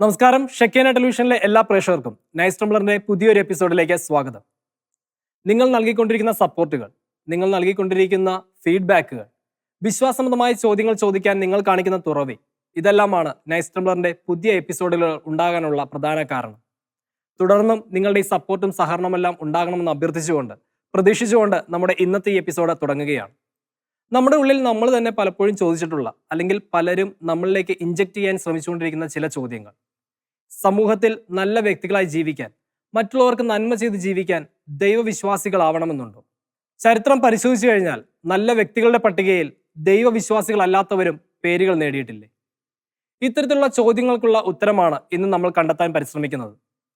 നമസ്കാരം. ഷെക്കേന ടെലിവിഷനിലെ എല്ലാ പ്രേക്ഷകർക്കും നൈസ് ടംബ്ലറിന്റെ പുതിയൊരു എപ്പിസോഡിലേക്ക് സ്വാഗതം. നിങ്ങൾ നൽകിക്കൊണ്ടിരിക്കുന്ന സപ്പോർട്ടുകൾ നിങ്ങൾ നൽകിക്കൊണ്ടിരിക്കുന്ന ഫീഡ്ബാക്കുകൾ വിശ്വാസമതമായ ചോദ്യങ്ങൾ ചോദിക്കാൻ നിങ്ങൾ കാണിക്കുന്ന തുറവി ഇതെല്ലാമാണ് നൈസ് ടംബ്ലറിന്റെ പുതിയ എപ്പിസോഡുകൾ ഉണ്ടാകാനുള്ള പ്രധാന കാരണം. തുടർന്നും നിങ്ങളുടെ ഈ സപ്പോർട്ടും സഹകരണമെല്ലാം ഉണ്ടാകണമെന്ന് അഭ്യർത്ഥിച്ചുകൊണ്ട് പ്രതീക്ഷിച്ചുകൊണ്ട് നമ്മുടെ ഇന്നത്തെ ഈ എപ്പിസോഡ് തുടങ്ങുകയാണ്. നമ്മുടെ ഉള്ളിൽ നമ്മൾ തന്നെ പലപ്പോഴും ചോദിച്ചിട്ടുള്ള അല്ലെങ്കിൽ പലരും നമ്മളിലേക്ക് ഇഞ്ചക്ട് ചെയ്യാൻ ശ്രമിച്ചുകൊണ്ടിരിക്കുന്ന ചില ചോദ്യങ്ങൾ. സമൂഹത്തിൽ നല്ല വ്യക്തികളായി ജീവിക്കാൻ മറ്റുള്ളവർക്ക് നന്മ ചെയ്ത് ജീവിക്കാൻ ദൈവവിശ്വാസികളാവണമെന്നുണ്ടോ. ചരിത്രം പരിശോധിച്ചു കഴിഞ്ഞാൽ നല്ല വ്യക്തികളുടെ പട്ടികയിൽ ദൈവവിശ്വാസികളല്ലാത്തവരും പേരുകൾ നേടിയിട്ടില്ലേ? ഇത്തരത്തിലുള്ള ചോദ്യങ്ങൾക്കുള്ള ഉത്തരമാണ് ഇന്ന് നമ്മൾ കണ്ടെത്താൻ പരിശ്രമിക്കുന്നത്.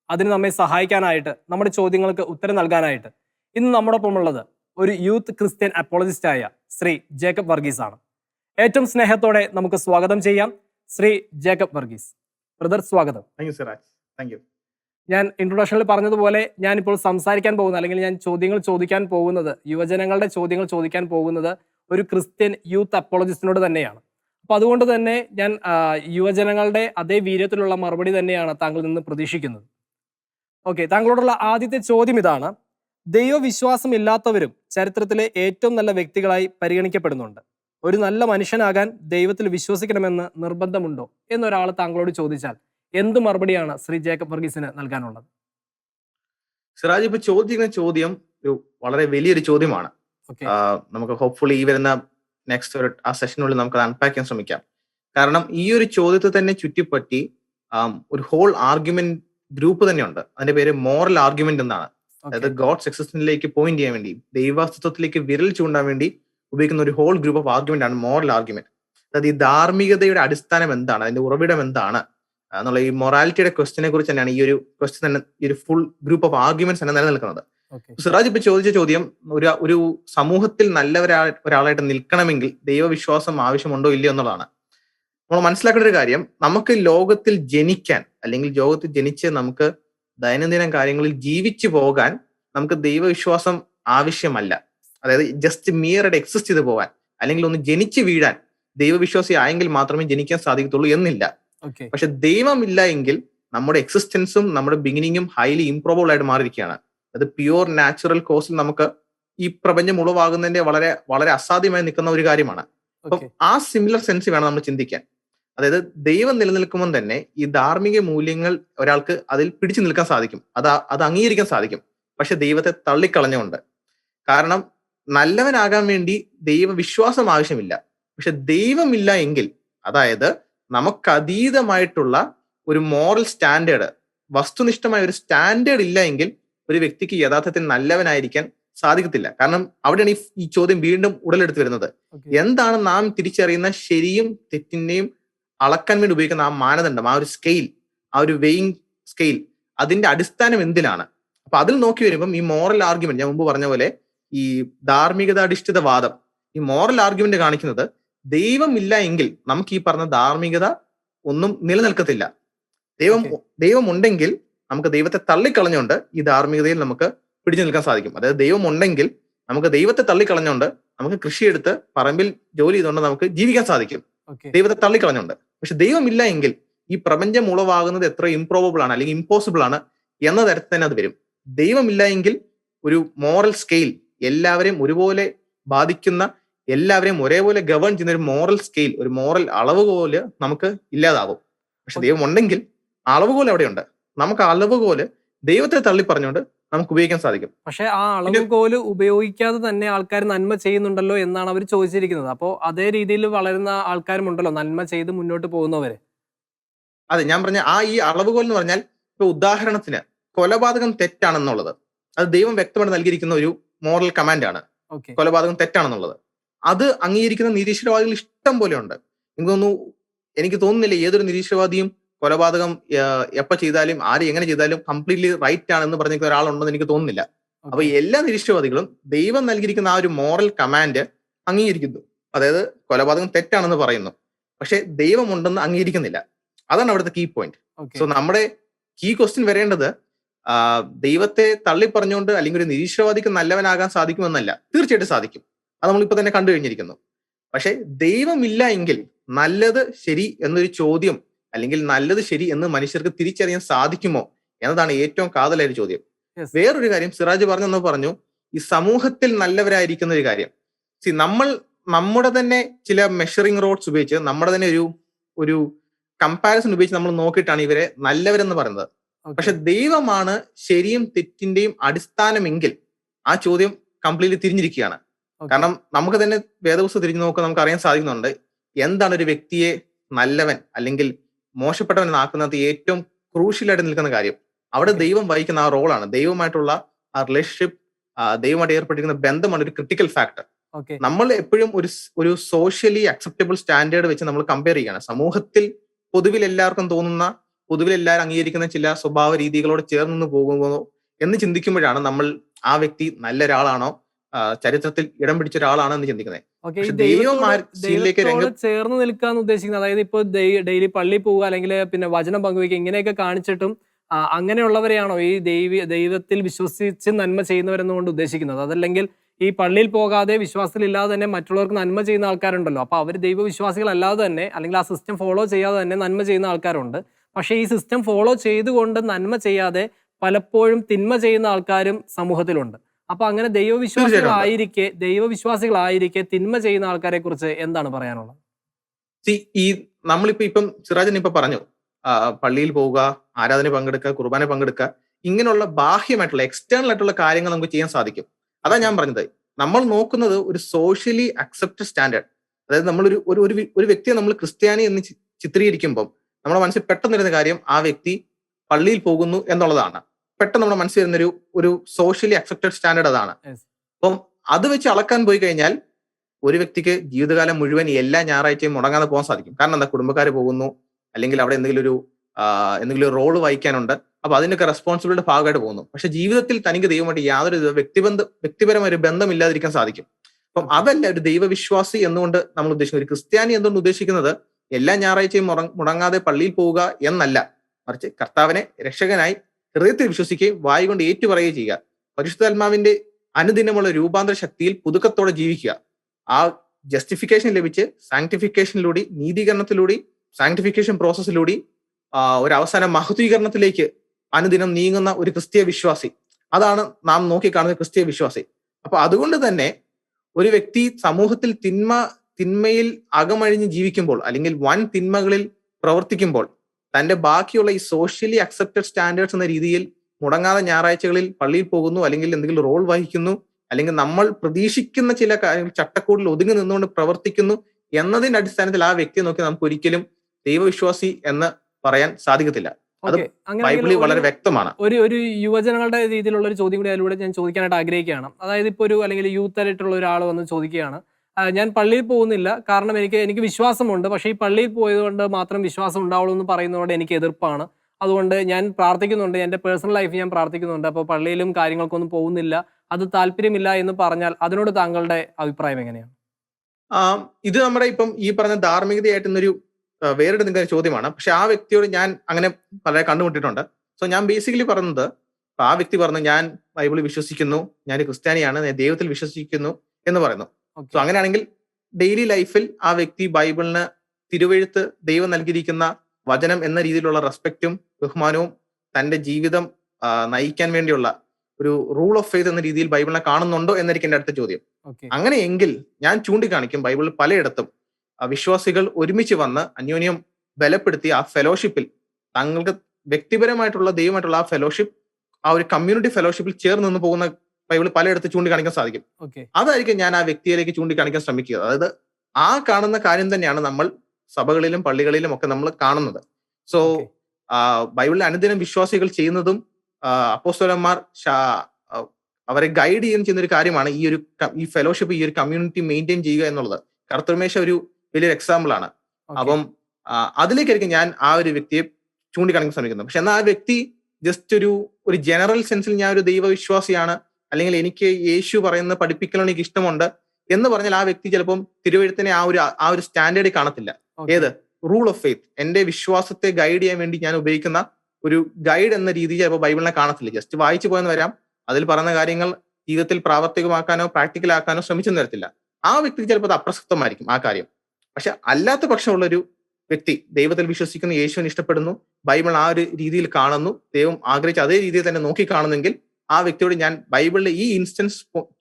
അതിന് നമ്മെ സഹായിക്കാനായിട്ട് നമ്മുടെ ചോദ്യങ്ങൾക്ക് ഉത്തരം നൽകാനായിട്ട് ഇന്ന് നമ്മോടൊപ്പം ഉള്ളത് ഒരു യൂത്ത് ക്രിസ്ത്യൻ അപ്പോളജിസ്റ്റായ ശ്രീ ജേക്കബ് വർഗീസ് ആണ് ഏറ്റവും സ്നേഹത്തോടെ നമുക്ക് സ്വാഗതം ചെയ്യാം ശ്രീ ജേക്കബ് വർഗീസ്. ബ്രദർ സ്വാഗതം. Thank you Siraj thank you ഞാൻ ഇൻട്രൊഡക്ഷനിൽ പറഞ്ഞതുപോലെ ഞാൻ ഇപ്പോൾ സംസാരിക്കാൻ പോകുന്നത് അല്ലെങ്കിൽ ഞാൻ ചോദ്യങ്ങൾ ചോദിക്കാൻ പോകുന്നത് യുവജനങ്ങളുടെ ചോദ്യങ്ങൾ ചോദിക്കാൻ പോകുന്നത് ഒരു ക്രിസ്ത്യൻ യൂത്ത് അപ്പോളജിസ്റ്റിനോട് തന്നെയാണ്. അപ്പൊ അതുകൊണ്ട് തന്നെ ഞാൻ യുവജനങ്ങളുടെ അതേ വീര്യത്തിലുള്ള മറുപടി തന്നെയാണ് താങ്കളിൽ നിന്ന് പ്രതീക്ഷിക്കുന്നത്. ഓക്കെ താങ്കളോടുള്ള ആദ്യത്തെ ചോദ്യം ഇതാണ്. ദൈവവിശ്വാസം ഇല്ലാത്തവരും ചരിത്രത്തിലെ ഏറ്റവും നല്ല വ്യക്തികളായി പരിഗണിക്കപ്പെടുന്നുണ്ട്. ഒരു നല്ല മനുഷ്യനാകാൻ ദൈവത്തിൽ വിശ്വസിക്കണമെന്ന് നിർബന്ധമുണ്ടോ എന്നൊരാൾ താങ്കളോട് ചോദിച്ചാൽ എന്ത് മറുപടിയാണ് ശ്രീ ജേക്കബ് വർഗീസിന് നൽകാനുള്ളത്? സിറാജ് ഇപ്പൊ ചോദിക്കുന്ന ചോദ്യം ഒരു വളരെ വലിയൊരു ചോദ്യമാണ്. നമുക്ക് ഹോപ്പ്ഫുള്ളി ഈ വരുന്ന നെക്സ്റ്റ് ഒരു ആ സെഷനുള്ളിൽ നമുക്ക് അൺപാക്ക് ചെയ്യാൻ ശ്രമിക്കാം. കാരണം ഈ ഒരു ചോദ്യത്തെ തന്നെ ചുറ്റിപ്പറ്റി ഒരു ഹോൾ ആർഗ്യുമെന്റ് ഗ്രൂപ്പ് തന്നെയുണ്ട്. അതിന്റെ പേര് മോറൽ ആർഗ്യുമെന്റ് എന്നാണ്. അതായത് ഗോഡ്സ് എക്സിസ്റ്റൻസിലേക്ക് പോയിന്റ് ചെയ്യാൻ വേണ്ടി ദൈവാസ്തിത്വത്തിലേക്ക് വിരൽ ചൂണ്ടാൻ വേണ്ടി ഉപയോഗിക്കുന്ന ഒരു ഹോൾ ഗ്രൂപ്പ് ഓഫ് ആർഗ്യുമെന്റ് ആണ് മോറൽ ആർഗ്യുമെന്റ് അതായത് ഈ ധാർമ്മികതയുടെ അടിസ്ഥാനം എന്താണ്? അതിന്റെ ഉറവിടം എന്താണ്? എന്നുള്ള ഈ മൊറാലിറ്റിയുടെ ക്വസ്റ്റിനെ കുറിച്ച് തന്നെയാണ് ഈ ഒരു ക്വസ്റ്റ്യൻ തന്നെ ഈ ഒരു ഫുൾ ഗ്രൂപ്പ് ഓഫ് ആർഗ്യുമെന്റ്സ് തന്നെ നിലനിൽക്കുന്നത്. സിറാജ് ഇപ്പൊ ചോദിച്ച ചോദ്യം ഒരു ഒരു സമൂഹത്തിൽ നല്ല ഒരാ ഒരാളായിട്ട് നിൽക്കണമെങ്കിൽ ദൈവവിശ്വാസം ആവശ്യമുണ്ടോ ഇല്ലയോ എന്നുള്ളതാണ്. നമ്മൾ മനസ്സിലാക്കേണ്ട ഒരു കാര്യം നമുക്ക് ലോകത്തിൽ ജനിക്കാൻ അല്ലെങ്കിൽ ലോകത്തിൽ ജനിച്ച് നമുക്ക് ദൈനംദിന കാര്യങ്ങളിൽ ജീവിച്ചു പോകാൻ നമുക്ക് ദൈവവിശ്വാസം ആവശ്യമല്ല. അതായത് ജസ്റ്റ് മിയറായിട്ട് എക്സിസ്റ്റ് ചെയ്ത് പോവാൻ അല്ലെങ്കിൽ ഒന്ന് ജനിച്ചു വീഴാൻ ദൈവവിശ്വാസി ആയെങ്കിൽ മാത്രമേ ജനിക്കാൻ സാധിക്കത്തുള്ളൂ എന്നില്ല. പക്ഷെ ദൈവമില്ല എങ്കിൽ നമ്മുടെ എക്സിസ്റ്റൻസും നമ്മുടെ ബിഗിനിങ്ങും ഹൈലി ഇംപ്രോബിൾ ആയിട്ട് മാറിയിരിക്കുകയാണ്. അത് പ്യുവർ നാച്ചുറൽ കോസിൽ നമുക്ക് ഈ പ്രപഞ്ചം ഉളവാകുന്നതിന്റെ വളരെ വളരെ അസാധ്യമായി നിൽക്കുന്ന ഒരു കാര്യമാണ്. അപ്പം ആ സിമിലർ സെൻസ് വേണം നമ്മൾ ചിന്തിക്കാൻ. അതായത് ദൈവം നിലനിൽക്കുമ്പോൾ തന്നെ ഈ ധാർമ്മിക മൂല്യങ്ങൾ ഒരാൾക്ക് അതിൽ പിടിച്ചു നിൽക്കാൻ സാധിക്കും. അത് അത് അംഗീകരിക്കാൻ സാധിക്കും. പക്ഷെ ദൈവത്തെ തള്ളിക്കളഞ്ഞുകൊണ്ട്. കാരണം നല്ലവനാകാൻ വേണ്ടി ദൈവവിശ്വാസം ആവശ്യമില്ല. പക്ഷെ ദൈവമില്ല എങ്കിൽ അതായത് നമുക്കതീതമായിട്ടുള്ള ഒരു മോറൽ സ്റ്റാൻഡേർഡ് വസ്തുനിഷ്ഠമായ ഒരു സ്റ്റാൻഡേർഡ് ഇല്ല എങ്കിൽ ഒരു വ്യക്തിക്ക് യഥാർത്ഥത്തിൽ നല്ലവനായിരിക്കാൻ സാധിക്കത്തില്ല. കാരണം അവിടെയാണ് ഈ ചോദ്യം വീണ്ടും ഉടലെടുത്ത് വരുന്നത്. എന്താണ് നാം തിരിച്ചറിയുന്ന ശരിയും തെറ്റിന്റെയും അളക്കാൻ വേണ്ടി ഉപയോഗിക്കുന്ന ആ മാനദണ്ഡം ആ ഒരു സ്കെയിൽ ആ ഒരു വെയിങ് സ്കെയിൽ അതിന്റെ അടിസ്ഥാനം എന്തിലാണ് അപ്പൊ അതിൽ നോക്കി വരുമ്പം ഈ മോറൽ ആർഗ്യുമെന്റ് ഞാൻ മുമ്പ് പറഞ്ഞ പോലെ ഈ ധാർമ്മികത അധിഷ്ഠിത വാദം ഈ മോറൽ ആർഗ്യുമെന്റ് കാണിക്കുന്നത് ദൈവം ഇല്ല എങ്കിൽ നമുക്ക് ഈ പറഞ്ഞ ധാർമ്മികത ഒന്നും നിലനിൽക്കത്തില്ല. ദൈവം. ദൈവം ഉണ്ടെങ്കിൽ നമുക്ക് ദൈവത്തെ തള്ളിക്കളഞ്ഞുകൊണ്ട് ഈ ധാർമ്മികതയിൽ നമുക്ക് പിടിച്ചു നിൽക്കാൻ സാധിക്കും. അതായത് ദൈവം ഉണ്ടെങ്കിൽ നമുക്ക് ദൈവത്തെ തള്ളിക്കളഞ്ഞുകൊണ്ട് നമുക്ക് കൃഷിയെടുത്ത് പറമ്പിൽ ജോലി ചെയ്തുകൊണ്ട് നമുക്ക് ജീവിക്കാൻ സാധിക്കും. ദൈവത്തെ തള്ളിക്കളഞ്ഞുണ്ട് പക്ഷെ ദൈവം ഇല്ല എങ്കിൽ ഈ പ്രപഞ്ചം ഉളവാകുന്നത് എത്ര ഇംപ്രോബിൾ ആണ് അല്ലെങ്കിൽ ഇമ്പോസിബിൾ ആണ് എന്ന തരത്തിൽ തന്നെ അത് വരും. ദൈവമില്ല എങ്കിൽ ഒരു മോറൽ സ്കെയിൽ എല്ലാവരെയും ഒരുപോലെ ബാധിക്കുന്ന എല്ലാവരെയും ഒരേപോലെ ഗവേൺ ചെയ്യുന്ന ഒരു മോറൽ സ്കെയിൽ ഒരു മോറൽ അളവുകോൽ നമുക്ക് ഇല്ലാതാവും. പക്ഷെ ദൈവം ഉണ്ടെങ്കിൽ അളവുകോൽ അവിടെയുണ്ട്. നമുക്ക് അളവുകോൽ ദൈവത്തെ തള്ളി പറഞ്ഞുകൊണ്ട് നമുക്ക് ഉപയോഗിക്കാൻ സാധിക്കും. പക്ഷെ ആ അളവുകോൽ ഉപയോഗിക്കാതെ തന്നെ ആൾക്കാർ നന്മ ചെയ്യുന്നുണ്ടല്ലോ എന്നാണ് അവർ ചോദിച്ചിരിക്കുന്നത്. അപ്പോൾ അതേ രീതിയിൽ വളരുന്ന ആൾക്കാരും ഉണ്ടല്ലോ നന്മ ചെയ്ത് മുന്നോട്ട് പോകുന്നവര്. അതെ ഞാൻ പറഞ്ഞ ആ ഈ അളവുകോൽ എന്ന് പറഞ്ഞാൽ ഇപ്പൊ ഉദാഹരണത്തിന് കൊലപാതകം തെറ്റാണെന്നുള്ളത്. അത് ദൈവം വ്യക്തമായിട്ട് നൽകിയിരിക്കുന്ന ഒരു മോറൽ കമാൻഡ് ആണ്. കൊലപാതകം തെറ്റാണെന്നുള്ളത്. അത് അംഗീകരിക്കുന്ന നിരീശ്വരവാദികൾ ഇഷ്ടം പോലെ ഉണ്ട്. എനിക്ക് തോന്നുന്നു എനിക്ക് തോന്നുന്നില്ല ഏതൊരു നിരീശ്വരവാദിയും കൊലപാതകം ഏഹ്, എപ്പ ചെയ്താലും ആര് എങ്ങനെ ചെയ്താലും കംപ്ലീറ്റ്ലി റൈറ്റ് ആണെന്ന് പറഞ്ഞിരിക്കുന്ന ഒരാളുണ്ടെന്ന് എനിക്ക് തോന്നുന്നില്ല. അപ്പൊ എല്ലാ നിരീശ്വരവാദികളും ദൈവം നൽകിയിരിക്കുന്ന ആ ഒരു മോറൽ കമാൻഡ് അംഗീകരിക്കുന്നു. അതായത് കൊലപാതകം തെറ്റാണെന്ന് പറയുന്നു. പക്ഷെ ദൈവമുണ്ടെന്ന് അംഗീകരിക്കുന്നില്ല. അതാണ് അവിടുത്തെ കീ പോയിന്റ്. സോ നമ്മുടെ കീ ക്വസ്റ്റ്യൻ വരേണ്ടത് ദൈവത്തെ തള്ളി പറഞ്ഞുകൊണ്ട് അല്ലെങ്കിൽ ഒരു നിരീശ്വരവാദിക്ക് നല്ലവനാകാൻ സാധിക്കുമെന്നല്ല. തീർച്ചയായിട്ടും സാധിക്കും. അത് നമ്മളിപ്പോ തന്നെ കണ്ടു കഴിഞ്ഞിരിക്കുന്നു. പക്ഷെ ദൈവമില്ല എങ്കിൽ നല്ലത് ശരി എന്നൊരു ചോദ്യം അല്ലെങ്കിൽ നല്ലത് ശരി എന്ന് മനുഷ്യർക്ക് തിരിച്ചറിയാൻ സാധിക്കുമോ എന്നതാണ് ഏറ്റവും കാതലായ ഒരു ചോദ്യം. വേറൊരു കാര്യം സിറാജ് പറഞ്ഞു എന്ന് പറഞ്ഞു ഈ സമൂഹത്തിൽ നല്ലവരായിരിക്കുന്ന ഒരു കാര്യം. സി നമ്മൾ നമ്മുടെ തന്നെ ചില മെഷറിംഗ് റോഡ്സ് ഉപയോഗിച്ച് നമ്മുടെ തന്നെ ഒരു ഒരു കമ്പാരിസൺ ഉപയോഗിച്ച് നമ്മൾ നോക്കിയിട്ടാണ് ഇവരെ നല്ലവരെന്ന് പറയുന്നത്. പക്ഷെ ദൈവമാണ് ശരിയും തെറ്റിന്റെയും അടിസ്ഥാനമെങ്കിൽ ആ ചോദ്യം കംപ്ലീറ്റ്ലി തിരിഞ്ഞിരിക്കുകയാണ്. കാരണം നമുക്ക് തന്നെ വേദപുസ്തകം തിരിഞ്ഞു നോക്കുക നമുക്ക് അറിയാൻ സാധിക്കുന്നുണ്ട്. എന്താണ് ഒരു വ്യക്തിയെ നല്ലവൻ അല്ലെങ്കിൽ മോശപ്പെട്ടവൻ ആക്കുന്നത് ഏറ്റവും ക്രൂഷ്യലായിട്ട് നിൽക്കുന്ന കാര്യം. അവിടെ ദൈവം വഹിക്കുന്ന ആ റോളാണ്. ദൈവമായിട്ടുള്ള ആ റിലേഷൻഷിപ്പ് ദൈവമായിട്ട് ഏർപ്പെട്ടിരിക്കുന്ന ബന്ധമാണ് ഒരു ക്രിട്ടിക്കൽ ഫാക്ടർ നമ്മൾ എപ്പോഴും ഒരു ഒരു സോഷ്യലി അക്സെപ്റ്റബിൾ സ്റ്റാൻഡേർഡ് വെച്ച് നമ്മൾ കമ്പയർ ചെയ്യുകയാണ്. സമൂഹത്തിൽ പൊതുവിൽ എല്ലാവർക്കും തോന്നുന്ന പൊതുവിൽ എല്ലാവരും അംഗീകരിക്കുന്ന ചില സ്വഭാവ രീതികളോട് ചേർന്ന് പോകുമോ എന്ന് ചിന്തിക്കുമ്പോഴാണ് നമ്മൾ ആ വ്യക്തി നല്ല ഒരാളാണോ ചരിത്രത്തിൽ ഇടം പിടിച്ച ഒരാളാണോ എന്ന് ചിന്തിക്കുന്നത്. ദൈവത്തോട് ചേർന്ന് നിൽക്കാന്ന് ഉദ്ദേശിക്കുന്നത് അതായത് ഇപ്പൊ ഡെയിലി പള്ളി പോവുക അല്ലെങ്കിൽ പിന്നെ വചനം പങ്കുവയ്ക്കുക ഇങ്ങനെയൊക്കെ കാണിച്ചിട്ടും അങ്ങനെയുള്ളവരെയാണോ ഈ ദൈവി ദൈവത്തിൽ വിശ്വസിച്ച് നന്മ ചെയ്യുന്നവരെന്നുകൊണ്ട് ഉദ്ദേശിക്കുന്നത്? അതല്ലെങ്കിൽ ഈ പള്ളിയിൽ പോകാതെ വിശ്വാസത്തിലില്ലാതെ തന്നെ മറ്റുള്ളവർക്ക് നന്മ ചെയ്യുന്ന ആൾക്കാരുണ്ടല്ലോ. അപ്പൊ അവർ ദൈവവിശ്വാസികളല്ലാതെ തന്നെ അല്ലെങ്കിൽ ആ സിസ്റ്റം ഫോളോ ചെയ്യാതെ തന്നെ നന്മ ചെയ്യുന്ന ആൾക്കാരുണ്ട്. പക്ഷേ ഈ സിസ്റ്റം ഫോളോ ചെയ്തുകൊണ്ട് നന്മ ചെയ്യാതെ പലപ്പോഴും തിന്മ ചെയ്യുന്ന ആൾക്കാരും സമൂഹത്തിലുണ്ട്. അപ്പൊ അങ്ങനെ ദൈവവിശ്വാസികളായിരിക്കെ ദൈവവിശ്വാസികളായിരിക്കെ തിന്മ ചെയ്യുന്ന ആൾക്കാരെ കുറിച്ച് എന്താണ് പറയാനുള്ളത്? ഈ നമ്മളിപ്പോ ഇപ്പം സിറാജൻ ഇപ്പൊ പറഞ്ഞു പള്ളിയിൽ പോവുക ആരാധന പങ്കെടുക്കുക കുർബാന പങ്കെടുക്കുക ഇങ്ങനെയുള്ള ബാഹ്യമായിട്ടുള്ള എക്സ്റ്റേണൽ ആയിട്ടുള്ള കാര്യങ്ങൾ നമുക്ക് ചെയ്യാൻ സാധിക്കും. അതാ ഞാൻ പറഞ്ഞത്. നമ്മൾ നോക്കുന്നത് ഒരു സോഷ്യലി അക്സെപ്റ്റഡ് സ്റ്റാൻഡേർഡ് അതായത് നമ്മൾ ഒരു ഒരു ഒരു വ്യക്തിയെ നമ്മൾ ക്രിസ്ത്യാനി എന്ന് ചിത്രീകരിക്കുമ്പം ചിത്രീകരിക്കുമ്പോൾ നമ്മുടെ മനസ്സിൽ പെട്ടെന്ന് വരുന്ന കാര്യം ആ വ്യക്തി പള്ളിയിൽ പോകുന്നു എന്നുള്ളതാണ്. പെട്ടെന്ന് നമ്മുടെ മനസ്സിൽ വരുന്നൊരു ഒരു ഒരു സോഷ്യലി അക്സെപ്റ്റഡ് സ്റ്റാൻഡേർഡ് അതാണ്. അപ്പം അത് വെച്ച് അളക്കാൻ പോയി കഴിഞ്ഞാൽ ഒരു വ്യക്തിക്ക് ജീവിതകാലം മുഴുവൻ എല്ലാ ഞായറാഴ്ചയും മുടങ്ങാതെ പോകാൻ സാധിക്കും. കാരണം എന്താ? കുടുംബക്കാർ പോകുന്നു. അല്ലെങ്കിൽ അവിടെ എന്തെങ്കിലും ഒരു എന്തെങ്കിലും ഒരു റോൾ വഹിക്കാനുണ്ട് അപ്പൊ അതിനൊക്കെ റെസ്പോൺസിബിലിറ്റി ഭാഗമായിട്ട് പോകുന്നു. പക്ഷെ ജീവിതത്തിൽ തനിക്ക് ദൈവമായിട്ട് യാതൊരു വ്യക്തിബന്ധ വ്യക്തിപരമായ ഒരു ബന്ധം ഇല്ലാതിരിക്കാൻ സാധിക്കും. അപ്പം അതല്ല ഒരു ദൈവവിശ്വാസി എന്നുകൊണ്ട് നമ്മൾ ഉദ്ദേശിക്കുന്നത്? ഒരു ക്രിസ്ത്യാനി എന്തുകൊണ്ട് ഉദ്ദേശിക്കുന്നത്? എല്ലാ ഞായറാഴ്ചയും മുടങ്ങാതെ പള്ളിയിൽ പോവുക എന്നല്ല. മറിച്ച് കർത്താവിനെ രക്ഷകനായി ഹൃദയത്തിൽ വിശ്വസിക്കുകയും വായു കൊണ്ട് ഏറ്റുപറയുകയും ചെയ്യുക. പരിശുദ്ധാത്മാവിന്റെ അനുദിനമുള്ള രൂപാന്തര ശക്തിയിൽ പുതുക്കത്തോടെ ജീവിക്കുക. ആ ജസ്റ്റിഫിക്കേഷൻ ലഭിച്ച് സാങ്ക്ടിഫിക്കേഷനിലൂടെ നീതീകരണത്തിലൂടെ സാങ്ക്ടിഫിക്കേഷൻ പ്രോസസ്സിലൂടെ ഒരു അവസാന മഹത്വീകരണത്തിലേക്ക് അനുദിനം നീങ്ങുന്ന ഒരു ക്രിസ്തീയ വിശ്വാസി. അതാണ് നാം നോക്കിക്കാണുന്ന ക്രിസ്തീയ വിശ്വാസി. അപ്പൊ അതുകൊണ്ട് തന്നെ ഒരു വ്യക്തി സമൂഹത്തിൽ തിന്മ തിന്മയിൽ അകമഴിഞ്ഞ് ജീവിക്കുമ്പോൾ അല്ലെങ്കിൽ വൻ തിന്മകളിൽ പ്രവർത്തിക്കുമ്പോൾ തന്റെ ബാക്കിയുള്ള ഈ സോഷ്യലി അക്സെപ്റ്റഡ് സ്റ്റാൻഡേർഡ്സ് എന്ന രീതിയിൽ മുടങ്ങാതെ ഞായറാഴ്ചകളിൽ പള്ളിയിൽ പോകുന്നു അല്ലെങ്കിൽ എന്തെങ്കിലും റോൾ വഹിക്കുന്നു അല്ലെങ്കിൽ നമ്മൾ പ്രതീക്ഷിക്കുന്ന ചില കാര്യങ്ങൾ ചട്ടക്കൂടിൽ ഒതുങ്ങി നിന്നുകൊണ്ട് പ്രവർത്തിക്കുന്നു എന്നതിന്റെ അടിസ്ഥാനത്തിൽ ആ വ്യക്തിയെ നോക്കി നമുക്ക് ഒരിക്കലും ദൈവവിശ്വാസി എന്ന് പറയാൻ സാധിക്കത്തില്ല. അത് ബൈബിളിൽ വളരെ വ്യക്തമാണ്. ഒരു ഒരു യുവജനങ്ങളുടെ രീതിയിലുള്ള ഒരു ചോദ്യം കൂടി അതിലൂടെ ഞാൻ ചോദിക്കാനായിട്ട് ആഗ്രഹിക്കുകയാണ്. അതായത് ഇപ്പോൾ ഒരു അല്ലെങ്കിൽ യൂത്ത് ആയിട്ടുള്ള ഒരാൾ വന്ന് ചോദിക്കുകയാണ്. ഞാൻ പള്ളിയിൽ പോകുന്നില്ല. കാരണം എനിക്ക് എനിക്ക് വിശ്വാസമുണ്ട്. പക്ഷേ ഈ പള്ളിയിൽ പോയതുകൊണ്ട് മാത്രം വിശ്വാസം ഉണ്ടാവുള്ളൂ എന്ന് പറയുന്നതോട് എനിക്ക് എതിർപ്പാണ്. അതുകൊണ്ട് ഞാൻ പ്രാർത്ഥിക്കുന്നുണ്ട്. എന്റെ പേഴ്സണൽ ലൈഫ് ഞാൻ പ്രാർത്ഥിക്കുന്നുണ്ട്. അപ്പോൾ പള്ളിയിലും കാര്യങ്ങൾക്കൊന്നും പോകുന്നില്ല. അത് താല്പര്യമില്ല എന്ന് പറഞ്ഞാൽ അതിനോട് താങ്കളുടെ അഭിപ്രായം എങ്ങനെയാണ്? ഇത് നമ്മുടെ ഇപ്പം ഈ പറഞ്ഞ ധാർമ്മികതയായിട്ടൊരു വേറിട്ട് നിൽക്കുന്ന ചോദ്യമാണ്. പക്ഷെ ആ വ്യക്തിയോട് ഞാൻ അങ്ങനെ വളരെ കണ്ടുമുട്ടിയിട്ടുണ്ട്. സോ ഞാൻ ബേസിക്കലി പറഞ്ഞത് ആ വ്യക്തി പറഞ്ഞു ഞാൻ ബൈബിളിൽ വിശ്വസിക്കുന്നു. ഞാൻ ക്രിസ്ത്യാനിയാണ്. ദൈവത്തിൽ വിശ്വസിക്കുന്നു എന്ന് പറയുന്നു. സോ അങ്ങനെയാണെങ്കിൽ ഡെയിലി ലൈഫിൽ ആ വ്യക്തി ബൈബിളിന് തിരുവെഴുത്ത് ദൈവം നൽകിയിരിക്കുന്ന വചനം എന്ന രീതിയിലുള്ള റെസ്പെക്റ്റും ബഹുമാനവും തന്റെ ജീവിതം നയിക്കാൻ വേണ്ടിയുള്ള ഒരു റൂൾ ഓഫ് ഫെയ്ത്ത് എന്ന രീതിയിൽ ബൈബിളിനെ കാണുന്നുണ്ടോ എന്നായിരിക്കും എന്റെ അടുത്ത ചോദ്യം. അങ്ങനെയെങ്കിൽ ഞാൻ ചൂണ്ടിക്കാണിക്കും ബൈബിളിൽ പലയിടത്തും വിശ്വാസികൾ ഒരുമിച്ച് വന്ന് അന്യോന്യം ബലപ്പെടുത്തി ആ ഫെലോഷിപ്പിൽ തങ്ങൾക്ക് വ്യക്തിപരമായിട്ടുള്ള ദൈവമായിട്ടുള്ള ആ ഫെലോഷിപ്പ് ആ ഒരു കമ്മ്യൂണിറ്റി ഫെലോഷിപ്പിൽ ചേർന്ന് നിന്ന് പോകുന്ന ബൈബിളിൽ പലയിടത്ത് ചൂണ്ടിക്കാണിക്കാൻ സാധിക്കും. അതായിരിക്കും ഞാൻ ആ വ്യക്തിയിലേക്ക് ചൂണ്ടിക്കാണിക്കാൻ ശ്രമിക്കുക അതായത് ആ കാണുന്ന കാര്യം തന്നെയാണ് നമ്മൾ സഭകളിലും പള്ളികളിലും ഒക്കെ നമ്മൾ കാണുന്നത്. സോ ബൈബിളിൽ ബൈബിളിലെ അനുദിനം വിശ്വാസികൾ ചെയ്യുന്നതും അപ്പോസ്തോലന്മാർ അവരെ ഗൈഡ് ചെയ്യാൻ ചെയ്യുന്ന ഒരു കാര്യമാണ് ഈ ഒരു ഈ ഫെലോഷിപ്പ് ഈ ഒരു കമ്മ്യൂണിറ്റി മെയിന്റെയിൻ ചെയ്യുക എന്നുള്ളത്. കർത്തൃമേശ ഒരു വലിയൊരു എക്സാമ്പിൾ ആണ്. അപ്പം അതിലേക്കായിരിക്കും ഞാൻ ആ ഒരു വ്യക്തിയെ ചൂണ്ടിക്കാണിക്കാൻ ശ്രമിക്കുന്നത്. പക്ഷെ എന്നാൽ ആ വ്യക്തി ജസ്റ്റ് ഒരു ഒരു ജനറൽ സെൻസിൽ ഞാൻ ഒരു ദൈവവിശ്വാസിയാണ്. അല്ലെങ്കിൽ എനിക്ക് യേശു പറയുന്ന പഠിപ്പിക്കലാണ് എനിക്ക് ഇഷ്ടമുണ്ട് എന്ന് പറഞ്ഞാൽ ആ വ്യക്തി ചിലപ്പം തിരുവഴുത്തിനെ ആ ഒരു ആ ഒരു സ്റ്റാൻഡേർഡിൽ കാണത്തില്ല. ഏത്? റൂൾ ഓഫ് ഫെയ്ത്ത് എന്റെ വിശ്വാസത്തെ ഗൈഡ് ചെയ്യാൻ വേണ്ടി ഞാൻ ഉപയോഗിക്കുന്ന ഒരു ഗൈഡ് എന്ന രീതി ചിലപ്പോൾ ബൈബിളിനെ കാണത്തില്ല. ജസ്റ്റ് വായിച്ചു പോയെന്ന് വരാം. അതിൽ പറയുന്ന കാര്യങ്ങൾ ജീവിതത്തിൽ പ്രാവർത്തികമാക്കാനോ പ്രാക്ടിക്കൽ ആക്കാനോ ശ്രമിച്ചെന്ന് വരത്തില്ല. ആ വ്യക്തിക്ക് ചിലപ്പോൾ അത് അപ്രസക്തമായിരിക്കും ആ കാര്യം. പക്ഷെ അല്ലാത്ത പക്ഷമുള്ള ഒരു വ്യക്തി ദൈവത്തിൽ വിശ്വസിക്കുന്ന യേശുവിനെ ഇഷ്ടപ്പെടുന്നു ബൈബിൾ ആ ഒരു രീതിയിൽ കാണുന്നു ദൈവം ആഗ്രഹിച്ച അതേ രീതിയിൽ തന്നെ നോക്കി കാണുന്നെങ്കിൽ ആ വ്യക്തിയോട് ഞാൻ ബൈബിളിലെ ഈ ഇൻസ്റ്റൻസ്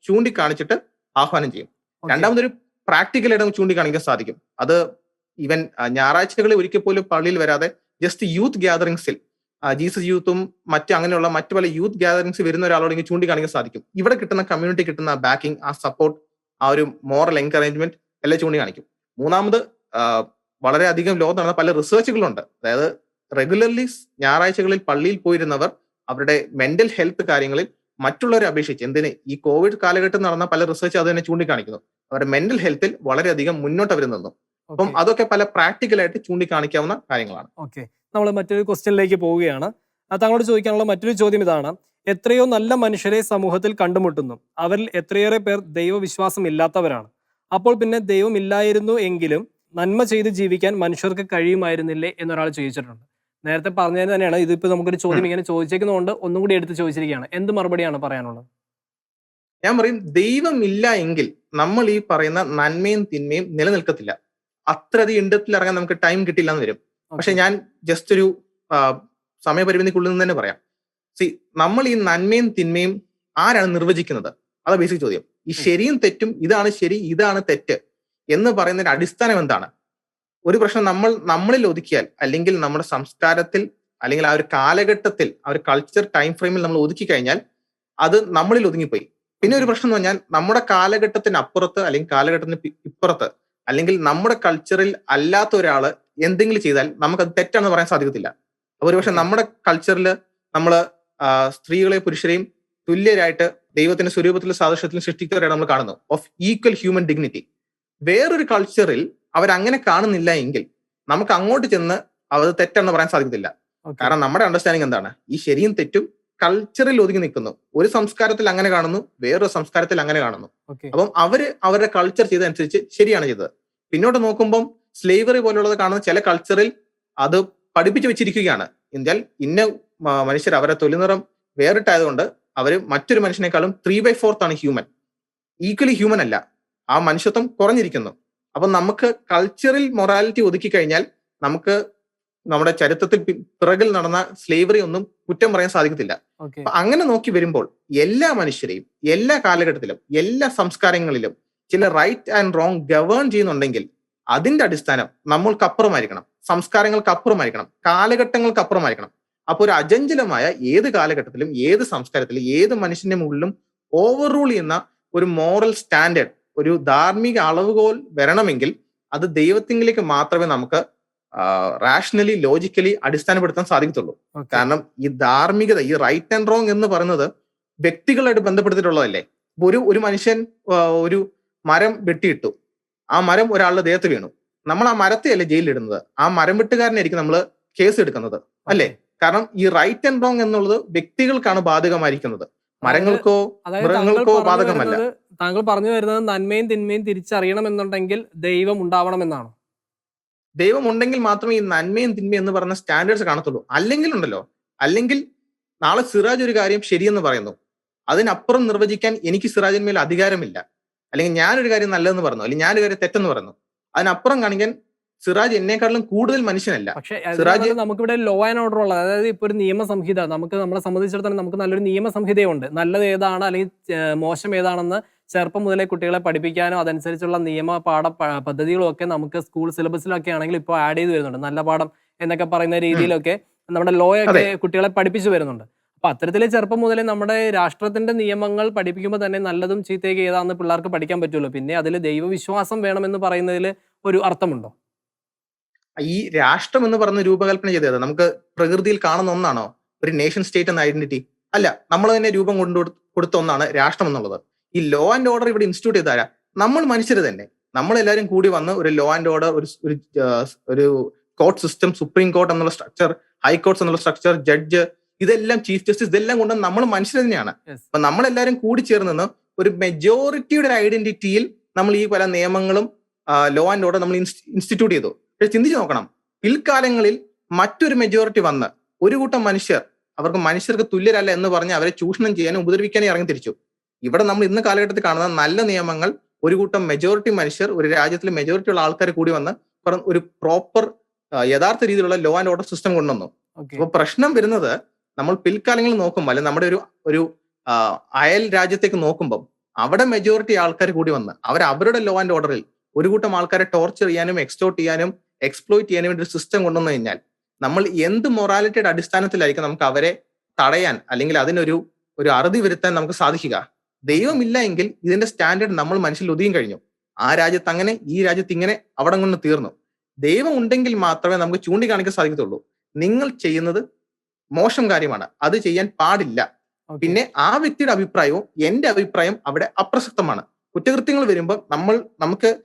ചൂണ്ടിക്കാണിച്ചിട്ട് ആഹ്വാനം ചെയ്യും. രണ്ടാമതൊരു പ്രാക്ടിക്കലായിട്ട് നമുക്ക് ചൂണ്ടിക്കാണിക്കാൻ സാധിക്കും. അത് ഈവൻ ഞായറാഴ്ചകളിൽ ഒരിക്കൽ പോലും പള്ളിയിൽ വരാതെ ജസ്റ്റ് യൂത്ത് ഗ്യാതറിങ്സിൽ ജീസസ് യൂത്തും മറ്റ് അങ്ങനെയുള്ള മറ്റു പല യൂത്ത് ഗ്യാതറിങ്സ് വരുന്ന ഒരാളോട് ഇങ്ങനെ ചൂണ്ടിക്കാണിക്കാൻ സാധിക്കും. ഇവിടെ കിട്ടുന്ന കമ്മ്യൂണിറ്റി കിട്ടുന്ന ബാക്കിംഗ് ആ സപ്പോർട്ട് ആ ഒരു മോറൽ എൻകറേജ്മെന്റ് എല്ലാം ചൂണ്ടിക്കാണിക്കും. മൂന്നാമത് വളരെയധികം ലോകത്ത് നടന്ന പല റിസർച്ചുകളുണ്ട് അതായത് റെഗുലർലി ഞായറാഴ്ചകളിൽ പള്ളിയിൽ പോയിരുന്നവർ അവരുടെ മെന്റൽ ഹെൽത്ത് കാര്യങ്ങളിൽ മറ്റുള്ളവരെ അപേക്ഷിച്ച് എന്തിന് ഈ കോവിഡ് കാലഘട്ടം നടന്ന പല റിസർച്ച് അത് തന്നെ ചൂണ്ടിക്കാണിക്കുന്നു. അവരുടെ മെന്റൽ ഹെൽത്തിൽ വളരെയധികം മുന്നോട്ട് അവർ നിന്നു. അപ്പം അതൊക്കെ പല പ്രാക്ടിക്കലായിട്ട് ചൂണ്ടിക്കാണിക്കാവുന്ന കാര്യങ്ങളാണ്. ഓക്കെ നമ്മൾ മറ്റൊരു ക്വസ്റ്റ്യനിലേക്ക് പോവുകയാണ്. താങ്കളോട് ചോദിക്കാനുള്ള മറ്റൊരു ചോദ്യം ഇതാണ്. എത്രയോ നല്ല മനുഷ്യരെ സമൂഹത്തിൽ കണ്ടുമുട്ടുന്നു. അവരിൽ എത്രയേറെ പേർ ദൈവവിശ്വാസം ഇല്ലാത്തവരാണ്. അപ്പോൾ പിന്നെ ദൈവം ഇല്ലായിരുന്നു എങ്കിലും നന്മ ചെയ്ത് ജീവിക്കാൻ മനുഷ്യർക്ക് കഴിയുമായിരുന്നില്ലേ എന്നൊരാൾ ചോദിച്ചിട്ടുണ്ട്. നേരത്തെ പറഞ്ഞതിന് തന്നെയാണ് ഇതിപ്പോ നമുക്കൊരു ചോദ്യം ഇങ്ങനെ ചോദിച്ചേക്കുന്നതുകൊണ്ട് ഒന്നും കൂടി എടുത്ത് ചോദിച്ചിരിക്കുകയാണ്. എന്ത് മറുപടിയാണ് പറയാനുള്ളത്? ഞാൻ പറയും ദൈവം ഇല്ല എങ്കിൽ നമ്മൾ ഈ പറയുന്ന നന്മയും തിന്മയും നിലനിൽക്കത്തില്ല. അത്രയധികം ഇണ്ടത്തിൽ ഇറങ്ങാൻ നമുക്ക് ടൈം കിട്ടില്ല എന്ന് വരും. പക്ഷെ ഞാൻ ജസ്റ്റ് ഒരു സമയപരിമിതിക്കുള്ളിൽ നിന്ന് തന്നെ പറയാം. സി നമ്മൾ ഈ നന്മയും തിന്മയും ആരാണ് നിർവചിക്കുന്നത്? അതാ ബേസിക് ചോദ്യം. ഈ ശരിയും തെറ്റും ഇതാണ് ശരി ഇതാണ് തെറ്റ് എന്ന് പറയുന്നതിന്റെ അടിസ്ഥാനം എന്താണ്? ഒരു പ്രശ്നം നമ്മൾ നമ്മളിൽ ഒതുക്കിയാൽ അല്ലെങ്കിൽ നമ്മുടെ സംസ്കാരത്തിൽ അല്ലെങ്കിൽ ആ ഒരു കാലഘട്ടത്തിൽ ആ ഒരു കൾച്ചർ ടൈം ഫ്രെയിമിൽ നമ്മൾ ഒതുക്കി കഴിഞ്ഞാൽ അത് നമ്മളിൽ ഒതുങ്ങിപ്പോയി. പിന്നെ ഒരു പ്രശ്നം എന്ന് പറഞ്ഞാൽ നമ്മുടെ കാലഘട്ടത്തിന് അപ്പുറത്ത് അല്ലെങ്കിൽ കാലഘട്ടത്തിന് ഇപ്പുറത്ത് അല്ലെങ്കിൽ നമ്മുടെ കൾച്ചറിൽ അല്ലാത്ത ഒരാൾ എന്തെങ്കിലും ചെയ്താൽ നമുക്കത് തെറ്റാണെന്ന് പറയാൻ സാധിക്കത്തില്ല. അപ്പൊ ഒരുപക്ഷെ നമ്മുടെ കൾച്ചറിൽ നമ്മൾ സ്ത്രീകളെ പുരുഷരെയും തുല്യരായിട്ട് ദൈവത്തിന്റെ സ്വരൂപത്തിലും സാദൃശ്യത്തിലും സൃഷ്ടിക്കുന്നവരായിട്ട് നമ്മൾ കാണുന്നത്. ഓഫ് ഈക്വൽ ഹ്യൂമൻ ഡിഗ്നിറ്റി വേറൊരു കൾച്ചറിൽ അവരങ്ങനെ കാണുന്നില്ല എങ്കിൽ നമുക്ക് അങ്ങോട്ട് ചെന്ന് അത് തെറ്റെന്ന് പറയാൻ സാധിക്കത്തില്ല. കാരണം നമ്മുടെ അണ്ടർസ്റ്റാൻഡിങ് എന്താണ്? ഈ ശരിയും തെറ്റും കൾച്ചറിൽ ഒതുങ്ങി നിൽക്കുന്നു. ഒരു സംസ്കാരത്തിൽ അങ്ങനെ കാണുന്നു വേറൊരു സംസ്കാരത്തിൽ അങ്ങനെ കാണുന്നു. അപ്പം അവർ അവരുടെ കൾച്ചർ ചെയ്തതനുസരിച്ച് ശരിയാണ് ചെയ്തത്. പിന്നോട്ട് നോക്കുമ്പം സ്ലേവറി പോലുള്ളത് കാണുന്ന ചില കൾച്ചറിൽ അത് പഠിപ്പിച്ചു വെച്ചിരിക്കുകയാണ്. എന്നാൽ ഇന്ന മനുഷ്യർ അവരെ തൊലിനിറം വേറിട്ടായതുകൊണ്ട് അവർ മറ്റൊരു മനുഷ്യനേക്കാളും ത്രീ ബൈ ഫോർത്ത് ആണ് ഹ്യൂമൻ ഈക്വലി ഹ്യൂമൻ അല്ല. ആ മനുഷ്യത്വം കുറഞ്ഞിരിക്കുന്നു. അപ്പൊ നമുക്ക് കൾച്ചറിൽ മൊറാലിറ്റി ഒതുക്കി കഴിഞ്ഞാൽ നമുക്ക് നമ്മുടെ ചരിത്രത്തിൽ പിറകിൽ നടന്ന സ്ലേവറി ഒന്നും കുറ്റം പറയാൻ സാധിക്കത്തില്ല. അങ്ങനെ നോക്കി വരുമ്പോൾ എല്ലാ മനുഷ്യരെയും എല്ലാ കാലഘട്ടത്തിലും എല്ലാ സംസ്കാരങ്ങളിലും ചില റൈറ്റ് ആൻഡ് റോങ് ഗവേൺ ചെയ്യുന്നുണ്ടെങ്കിൽ അതിന്റെ അടിസ്ഥാനം നമ്മൾക്കപ്പുറമായിരിക്കണം. സംസ്കാരങ്ങൾക്കപ്പുറമായിരിക്കണം. കാലഘട്ടങ്ങൾക്കപ്പുറമായിരിക്കണം. അപ്പോൾ ഒരു അജഞ്ചലമായ ഏത് കാലഘട്ടത്തിലും ഏത് സംസ്കാരത്തിലും ഏത് മനുഷ്യന്റെ മുകളിലും ഓവർ റൂൾ ചെയ്യുന്ന ഒരു മോറൽ സ്റ്റാൻഡേർഡ് ഒരു ധാർമ്മിക അളവുകോൽ വരണമെങ്കിൽ അത് ദൈവത്തിങ്കിലേക്ക് മാത്രമേ നമുക്ക് റാഷണലി ലോജിക്കലി അടിസ്ഥാനപ്പെടുത്താൻ സാധിക്കത്തുള്ളൂ. കാരണം ഈ ധാർമ്മികത ഈ റൈറ്റ് ആൻഡ് റോങ് എന്ന് പറയുന്നത് വ്യക്തികളായിട്ട് ബന്ധപ്പെടുത്തിയിട്ടുള്ളതല്ലേ? ഒരു ഒരു മനുഷ്യൻ ഒരു മരം വെട്ടിയിട്ടു. ആ മരം ഒരാളുടെ ദേഹത്ത് വീണു. നമ്മൾ ആ മരത്തെ അല്ലേ ജയിലിലിടുന്നത്? ആ മരം വെട്ടുകാരനായിരിക്കും നമ്മൾ കേസ് എടുക്കുന്നത് അല്ലേ കാരണം ഈ റൈറ്റ് ആൻഡ് റോങ് എന്നുള്ളത് വ്യക്തികൾക്കാണ് ബാധകമായിരിക്കുന്നത്. മരങ്ങൾക്കോ മൃഗങ്ങൾക്കോ ബാധകമല്ല. താങ്കൾ പറഞ്ഞു വരുന്നത് നന്മയും തിന്മയും തിരിച്ചറിയണം എന്നുണ്ടെങ്കിൽ ദൈവം ഉണ്ടാവണം എന്നാണ് ദൈവം ഉണ്ടെങ്കിൽ മാത്രമേ ഈ നന്മയും തിന്മയും എന്ന് പറയുന്ന സ്റ്റാൻഡേർഡ്സ് കാണത്തുള്ളൂ. അല്ലെങ്കിൽ ഉണ്ടല്ലോ. അല്ലെങ്കിൽ നാളെ സിറാജ് ഒരു കാര്യം ശരിയെന്ന് പറയുന്നു. അതിനപ്പുറം നിർവചിക്കാൻ എനിക്ക് സിറാജിന്മേൽ അധികാരമില്ല. അല്ലെങ്കിൽ ഞാനൊരു കാര്യം നല്ലതെന്ന് പറഞ്ഞു അല്ലെങ്കിൽ ഞാനൊരു കാര്യം തെറ്റെന്ന് പറഞ്ഞു അതിനപ്പുറം കാണിക്കാൻ സിറാജ് എന്നെക്കാട്ടിലും കൂടുതൽ മനുഷ്യനല്ല. പക്ഷേ സിറാജ് നമുക്കിവിടെ ലോ ആൻഡ് ഓർഡർ ഉള്ളത് അതായത് ഇപ്പൊ ഒരു നിയമസംഹിത നമുക്ക് നമ്മളെ സംബന്ധിച്ചിടത്തോളം നമുക്ക് നല്ലൊരു നിയമസംഹിതയുണ്ട് നല്ലത് ഏതാണ് അല്ലെങ്കിൽ മോശം ഏതാണെന്ന് ചെറുപ്പം മുതലേ കുട്ടികളെ പഠിപ്പിക്കാനോ അതനുസരിച്ചുള്ള നിയമ പാഠ പദ്ധതികളൊക്കെ പദ്ധതികളും ഒക്കെ നമുക്ക് സ്കൂൾ സിലബസിലൊക്കെ ആണെങ്കിൽ ഇപ്പോൾ ആഡ് ചെയ്ത് വരുന്നുണ്ട്. നല്ല പാഠം എന്നൊക്കെ പറയുന്ന രീതിയിലൊക്കെ നമ്മുടെ ലോ ഒക്കെ കുട്ടികളെ പഠിപ്പിച്ചു വരുന്നുണ്ട്. അപ്പൊ അത്തരത്തിലെ ചെറുപ്പം മുതലേ നമ്മുടെ രാഷ്ട്രത്തിന്റെ നിയമങ്ങൾ പഠിപ്പിക്കുമ്പോൾ തന്നെ നല്ലതും ചീത്തയൊക്കെ ഏതാണെന്ന് പിള്ളേർക്ക് പഠിക്കാൻ പറ്റുള്ളൂ പിന്നെ അതിൽ ദൈവവിശ്വാസം വേണമെന്ന് പറയുന്നതിൽ ഒരു അർത്ഥമുണ്ടോ? ഈ രാഷ്ട്രം എന്ന് പറഞ്ഞ രൂപകൽപ്പന ചെയ്തത് നമുക്ക് പ്രകൃതിയിൽ കാണുന്ന ഒന്നാണോ? ഒരു നേഷൻ സ്റ്റേറ്റ് എന്ന ഐഡന്റിറ്റി അല്ല നമ്മൾ തന്നെ രൂപം കൊണ്ടു കൊടുത്ത ഒന്നാണ് രാഷ്ട്രം എന്നുള്ളത്. ഈ ലോ ആൻഡ് ഓർഡർ ഇവിടെ ഇൻസ്റ്റിറ്റ്യൂട്ട് ചെയ്താരാ നമ്മൾ മനുഷ്യർ തന്നെ. നമ്മളെല്ലാവരും കൂടി വന്ന് ഒരു ലോ ആൻഡ് ഓർഡർ ഒരു ഒരു കോർട്ട് സിസ്റ്റം സുപ്രീം കോർട്ട് എന്നുള്ള സ്ട്രക്ചർ ഹൈക്കോർട്ട്സ് എന്നുള്ള സ്ട്രക്ചർ ജഡ്ജ് ഇതെല്ലാം ചീഫ് ജസ്റ്റിസ് ഇതെല്ലാം കൊണ്ട് നമ്മൾ മനുഷ്യർ തന്നെയാണ്. അപ്പൊ നമ്മളെല്ലാവരും കൂടി ചേർന്ന് ഒരു മെജോറിറ്റിയുടെ ഒരു ഐഡന്റിറ്റിയിൽ നമ്മൾ ഈ പല നിയമങ്ങളും ലോ ആൻഡ് ഓർഡർ നമ്മൾ ഇൻസ്റ്റിറ്റ്യൂട്ട് ചെയ്തു. ചിന്തിച്ചു നോക്കണം. പിൽക്കാലങ്ങളിൽ മറ്റൊരു മെജോറിറ്റി വന്ന് ഒരു കൂട്ടം മനുഷ്യർ അവർക്ക് മനുഷ്യർക്ക് തുല്യരല്ല എന്ന് പറഞ്ഞ് അവരെ ചൂഷണം ചെയ്യാനും ഉപദ്രവിക്കാനും ഇറങ്ങി തിരിച്ചു. ഇവിടെ നമ്മൾ ഇന്ന് കാലഘട്ടത്തിൽ കാണുന്ന നല്ല നിയമങ്ങൾ ഒരു കൂട്ടം മെജോറിറ്റി മനുഷ്യർ ഒരു രാജ്യത്തിലെ മെജോറിറ്റി ഉള്ള ആൾക്കാർ കൂടി വന്ന് ഒരു പ്രോപ്പർ യഥാർത്ഥ രീതിയിലുള്ള ലോ ആൻഡ് ഓർഡർ സിസ്റ്റം കൊണ്ടുവന്നു. അപ്പൊ പ്രശ്നം വരുന്നത് നമ്മൾ പിൽക്കാലങ്ങളിൽ നോക്കുമ്പോൾ അല്ലെങ്കിൽ നമ്മുടെ ഒരു ഒരു അയൽ രാജ്യത്തേക്ക് നോക്കുമ്പോൾ അവിടെ മെജോറിറ്റി ആൾക്കാർ കൂടി വന്ന് അവർ അവരുടെ ലോ ആൻഡ് ഓർഡറിൽ ഒരു കൂട്ടം ആൾക്കാരെ ടോർച്ചർ ചെയ്യാനും എക്സ്റ്റോർട്ട് ചെയ്യാനും എക്സ്പ്ലോയിറ്റ് ചെയ്യാനും വേണ്ടി ഒരു സിസ്റ്റം കൊണ്ടുവന്നു കഴിഞ്ഞാൽ നമ്മൾ എന്ത് മൊറാലിറ്റിയുടെ അടിസ്ഥാനത്തിലായിരിക്കും നമുക്ക് അവരെ തടയാൻ അല്ലെങ്കിൽ അതിനൊരു ഒരു അറുതി വരുത്താൻ നമുക്ക് സാധിക്കുക? ദൈവമില്ല എങ്കിൽ ഇതിന്റെ സ്റ്റാൻഡേർഡ് നമ്മൾ മനസ്സിൽ ഒതുങ്ങി കഴിഞ്ഞു. ആ രാജ്യത്ത് അങ്ങനെ ഈ രാജ്യത്ത് ഇങ്ങനെ അവിടെ കൊണ്ട് തീർന്നു. ദൈവം ഉണ്ടെങ്കിൽ മാത്രമേ നമുക്ക് ചൂണ്ടിക്കാണിക്കാൻ സാധിക്കത്തുള്ളൂ. നിങ്ങൾ ചെയ്യുന്നത് മോശം കാര്യമാണ്. അത് ചെയ്യാൻ പാടില്ല. പിന്നെ ആ വ്യക്തിയുടെ അഭിപ്രായവും എന്റെ അഭിപ്രായം അവിടെ അപ്രസക്തമാണ്. കുറ്റകൃത്യങ്ങൾ വരുമ്പോൾ നമ്മൾ നമുക്ക്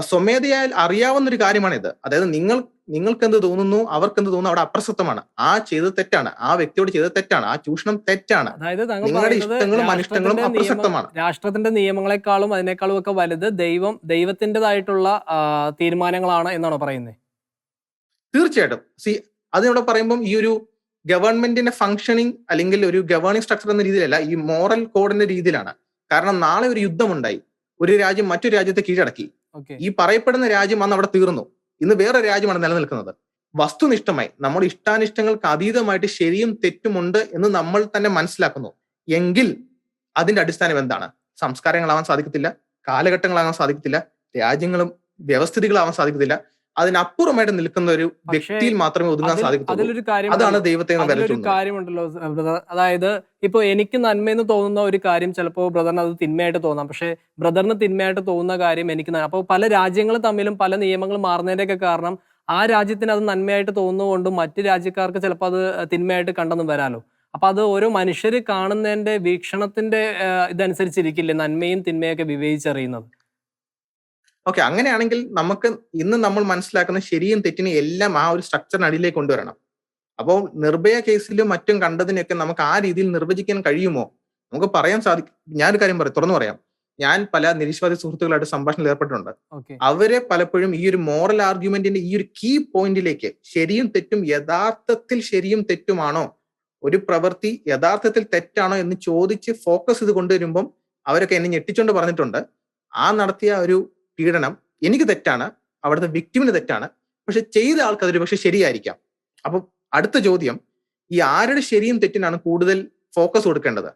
സ്വമേധയാൽ അറിയാവുന്ന ഒരു കാര്യമാണിത്. അതായത് നിങ്ങൾ നിങ്ങൾക്ക് എന്ത് തോന്നുന്നു അവർക്ക് എന്ത് തോന്നുന്നു അവിടെ അപ്രസക്തമാണ്. ആ ചെയ്തത് തെറ്റാണ്. ആ വ്യക്തിയോട് ചെയ്തത് തെറ്റാണ്. ആ ചൂഷണം തെറ്റാണ്. നിങ്ങളുടെ ഇഷ്ടങ്ങളും അനിഷ്ടങ്ങളും അപ്രസക്തമാണ്. രാഷ്ട്രത്തിന്റെ നിയമങ്ങളെക്കാളും അതിനേക്കാളും ഒക്കെ വലുത് ദൈവം ദൈവത്തിന്റെതായിട്ടുള്ള തീരുമാനങ്ങളാണ് എന്നാണ് പറയുന്നത്? തീർച്ചയായിട്ടും. സി അതിനോട് പറയുമ്പോൾ ഈ ഒരു ഗവൺമെന്റിന്റെ ഫംഗ്ഷനിങ് അല്ലെങ്കിൽ ഒരു ഗവേണിംഗ് സ്ട്രക്ചർ എന്ന രീതിയിലല്ല ഈ മോറൽ കോഡിന്റെ രീതിയിലാണ്. കാരണം നാളെ ഒരു യുദ്ധമുണ്ടായി. ഒരു രാജ്യം മറ്റൊരു രാജ്യത്തെ കീഴടക്കി. ഈ പറയപ്പെടുന്ന രാജ്യം അന്ന് അവിടെ തീർന്നു. ഇന്ന് വേറെ രാജ്യമാണ് നിലനിൽക്കുന്നത്. വസ്തുനിഷ്ഠമായി നമ്മുടെ ഇഷ്ടാനിഷ്ടങ്ങൾക്ക് അതീതമായിട്ട് ശരിയും തെറ്റുമുണ്ട് എന്ന് നമ്മൾ തന്നെ മനസ്സിലാക്കുന്നു. എങ്കിൽ അതിന്റെ അടിസ്ഥാനം എന്താണ്? സംസ്കാരങ്ങളാവാൻ സാധിക്കത്തില്ല കാലഘട്ടങ്ങളാകാൻ സാധിക്കത്തില്ല രാജ്യങ്ങളും വ്യവസ്ഥിതികളാവാൻ സാധിക്കത്തില്ല അതിനപ്പുറമായിട്ട് നിൽക്കുന്ന ഒരു വ്യക്തിയിൽ മാത്രമേ ഒതുങ്ങാൻ സാധിക്കൂ സാധിക്കത്തുള്ളൂ. അതാണ് ദൈവത്തെ കാര്യമുണ്ടല്ലോ ബ്രദർ. അതായത് ഇപ്പൊ എനിക്ക് നന്മയെന്ന് തോന്നുന്ന ഒരു കാര്യം ചിലപ്പോ ബ്രദറിന് അത് തിന്മയായിട്ട് തോന്നാം. പക്ഷെ ബ്രദറിന് തിന്മയായിട്ട് തോന്നുന്ന കാര്യം എനിക്ക് അപ്പോൾ പല രാജ്യങ്ങൾ തമ്മിലും പല നിയമങ്ങൾ മാറുന്നതിന്റെയൊക്കെ കാരണം ആ രാജ്യത്തിന് അത് നന്മയായിട്ട് തോന്നുന്നതുകൊണ്ട് മറ്റു രാജ്യക്കാർക്ക് ചിലപ്പോൾ അത് തിന്മയായിട്ട് കണ്ടെന്നും വരാലോ. അപ്പൊ അത് ഓരോ മനുഷ്യർ കാണുന്നതിന്റെ വീക്ഷണത്തിന്റെ ഇതനുസരിച്ചിരിക്കില്ലേ നന്മയും തിന്മയൊക്കെ വിവേചിച്ചറിയുന്നത്? ഓക്കെ അങ്ങനെയാണെങ്കിൽ നമുക്ക് ഇന്ന് നമ്മൾ മനസ്സിലാക്കുന്ന ശരിയും തെറ്റിനും എല്ലാം ആ ഒരു സ്ട്രക്ചറിനടിയിലേക്ക് കൊണ്ടുവരണം. അപ്പോൾ നിർഭയ കേസിലും മറ്റും കണ്ടതിനൊക്കെ നമുക്ക് ആ രീതിയിൽ നിർവചിക്കാൻ കഴിയുമോ? നമുക്ക് പറയാൻ സാധിക്കും ഞാനൊരു കാര്യം പറയാം തുറന്നു പറയാം. ഞാൻ പല നിരീശ്വാദി സുഹൃത്തുക്കളായിട്ട് സംഭാഷണത്തിൽ ഏർപ്പെട്ടിട്ടുണ്ട്. അവരെ പലപ്പോഴും ഈ ഒരു മോറൽ ആർഗ്യുമെന്റിന്റെ ഈ ഒരു കീ പോയിന്റിലേക്ക് ശരിയും തെറ്റും യഥാർത്ഥത്തിൽ ശരിയും തെറ്റുമാണോ? ഒരു പ്രവൃത്തി യഥാർത്ഥത്തിൽ തെറ്റാണോ എന്ന് ചോദിച്ച് ഫോക്കസ് ചെയ്ത് കൊണ്ടുവരുമ്പം അവരൊക്കെ എന്നെ ഞെട്ടിച്ചുകൊണ്ട് പറഞ്ഞിട്ടുണ്ട്. ആ നടത്തിയ ഒരു പീഡനം എനിക്ക് തെറ്റാണ് അവിടുത്തെ വിക്ടിമിന് തെറ്റാണ് പക്ഷെ ചെയ്ത ആൾക്ക് അതൊരു പക്ഷെ ശരിയായിരിക്കാം. അപ്പൊ അടുത്ത ചോദ്യം ഈ ആരുടെ ശരിയും തെറ്റിനാണ് കൂടുതൽ ഫോക്കസ് കൊടുക്കേണ്ടത്?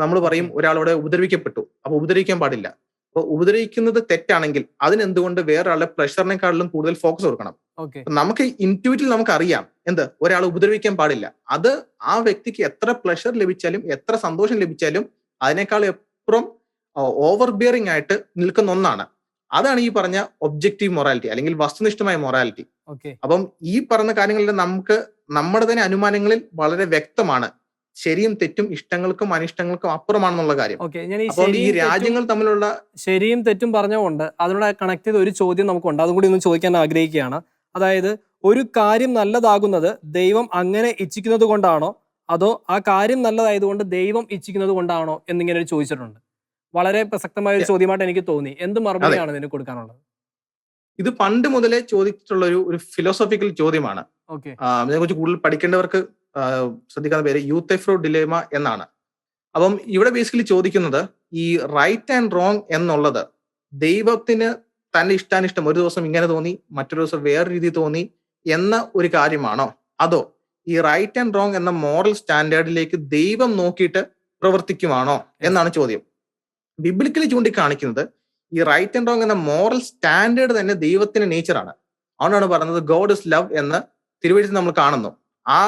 നമ്മൾ പറയും ഒരാളോടെ ഉപദ്രവിക്കപ്പെട്ടു അപ്പൊ ഉപദ്രവിക്കാൻ പാടില്ല. അപ്പൊ ഉപദ്രവിക്കുന്നത് തെറ്റാണെങ്കിൽ അതിനെന്തുകൊണ്ട് വേറൊരാളുടെ പ്രഷറിനെക്കാളിലും കൂടുതൽ ഫോക്കസ് കൊടുക്കണം? നമുക്ക് ഇന്റുവിറ്റിൽ നമുക്ക് അറിയാം എന്ത്? ഒരാൾ ഉപദ്രവിക്കാൻ പാടില്ല. അത് ആ വ്യക്തിക്ക് എത്ര പ്ലഷർ ലഭിച്ചാലും എത്ര സന്തോഷം ലഭിച്ചാലും അതിനേക്കാൾ എപ്പുറം ഓവർ ബിയറിംഗ് ആയിട്ട് നിൽക്കുന്ന ഒന്നാണ്. അതാണ് ഈ പറഞ്ഞ ഒബ്ജക്റ്റീവ് മൊറാലിറ്റി അല്ലെങ്കിൽ വസ്തുനിഷ്ഠമായ മൊറാലിറ്റി ഓക്കെ അപ്പം ഈ പറഞ്ഞ കാര്യങ്ങളിൽ നമുക്ക് നമ്മുടെ തന്നെ അനുമാനങ്ങളിൽ വളരെ വ്യക്തമാണ്. ശരിയും തെറ്റും ഇഷ്ടങ്ങൾക്കും അനിഷ്ടങ്ങൾക്കും അപ്പുറമാണെന്നുള്ള കാര്യം. ഓക്കെ ഞാൻ ഈ അപ്പോൾ ഈ രാജ്യങ്ങൾ തമ്മിലുള്ള ശരിയും തെറ്റും പറഞ്ഞുകൊണ്ട് അതിനോട് കണക്ട് ചെയ്ത ഒരു ചോദ്യം നമുക്കുണ്ട്. അതും കൂടി ഒന്ന് ചോദിക്കാൻ ആഗ്രഹിക്കുകയാണ്. അതായത് ഒരു കാര്യം നല്ലതാകുന്നത് ദൈവം അങ്ങനെ ഇച്ഛിക്കുന്നത് കൊണ്ടാണോ? അതോ ആ കാര്യം നല്ലതായതുകൊണ്ട് ദൈവം ഇച്ഛിക്കുന്നത് കൊണ്ടാണോ എന്നിങ്ങനെ ചോദിച്ചിട്ടുണ്ട്. വളരെ പ്രസക്തമായ ഒരു ചോദ്യമായിട്ട് എനിക്ക് തോന്നി. എന്ത് മറുപടിയാണ് ഇതിന് കൊടുക്കാനുള്ളത്? ഇത് പണ്ട് മുതലേ ചോദിച്ചിട്ടുള്ള ഒരു ഒരു ഫിലോസഫിക്കൽ ചോദ്യമാണ്. ഇതിനെക്കുറിച്ച് കൂടുതൽ പഠിക്കേണ്ടവർക്ക് ശ്രദ്ധിക്കാവുന്ന പേര് യൂത്ത് എഫ്രോ ഡിലേമ എന്നാണ്. അപ്പം ഇവിടെ ബേസിക്കലി ചോദിക്കുന്നത് ഈ റൈറ്റ് ആൻഡ് റോങ് എന്നുള്ളത് ദൈവത്തിന് തന്റെ ഇഷ്ടാനിഷ്ടം ഒരു ദിവസം ഇങ്ങനെ തോന്നി മറ്റൊരു ദിവസം വേറെ രീതി തോന്നി എന്ന ഒരു കാര്യമാണോ? അതോ ഈ റൈറ്റ് ആൻഡ് റോങ് എന്ന മോറൽ സ്റ്റാൻഡേർഡിലേക്ക് ദൈവം നോക്കിയിട്ട് പ്രവർത്തിക്കുവാണോ എന്നാണ് ചോദ്യം. ബിബ്ലിക്കലി ചൂണ്ടിക്കാണിക്കുന്നത് ഈ റൈറ്റ് ആൻഡ് റോങ് എന്ന മോറൽ സ്റ്റാൻഡേർഡ് തന്നെ ദൈവത്തിന്റെ നേച്ചറാണ് അതുകൊണ്ടാണ് പറയുന്നത് ഗോഡ് ഇസ് ലവ് എന്ന് തിരുവഴുത്തിൽ നമ്മൾ കാണുന്നു. ആ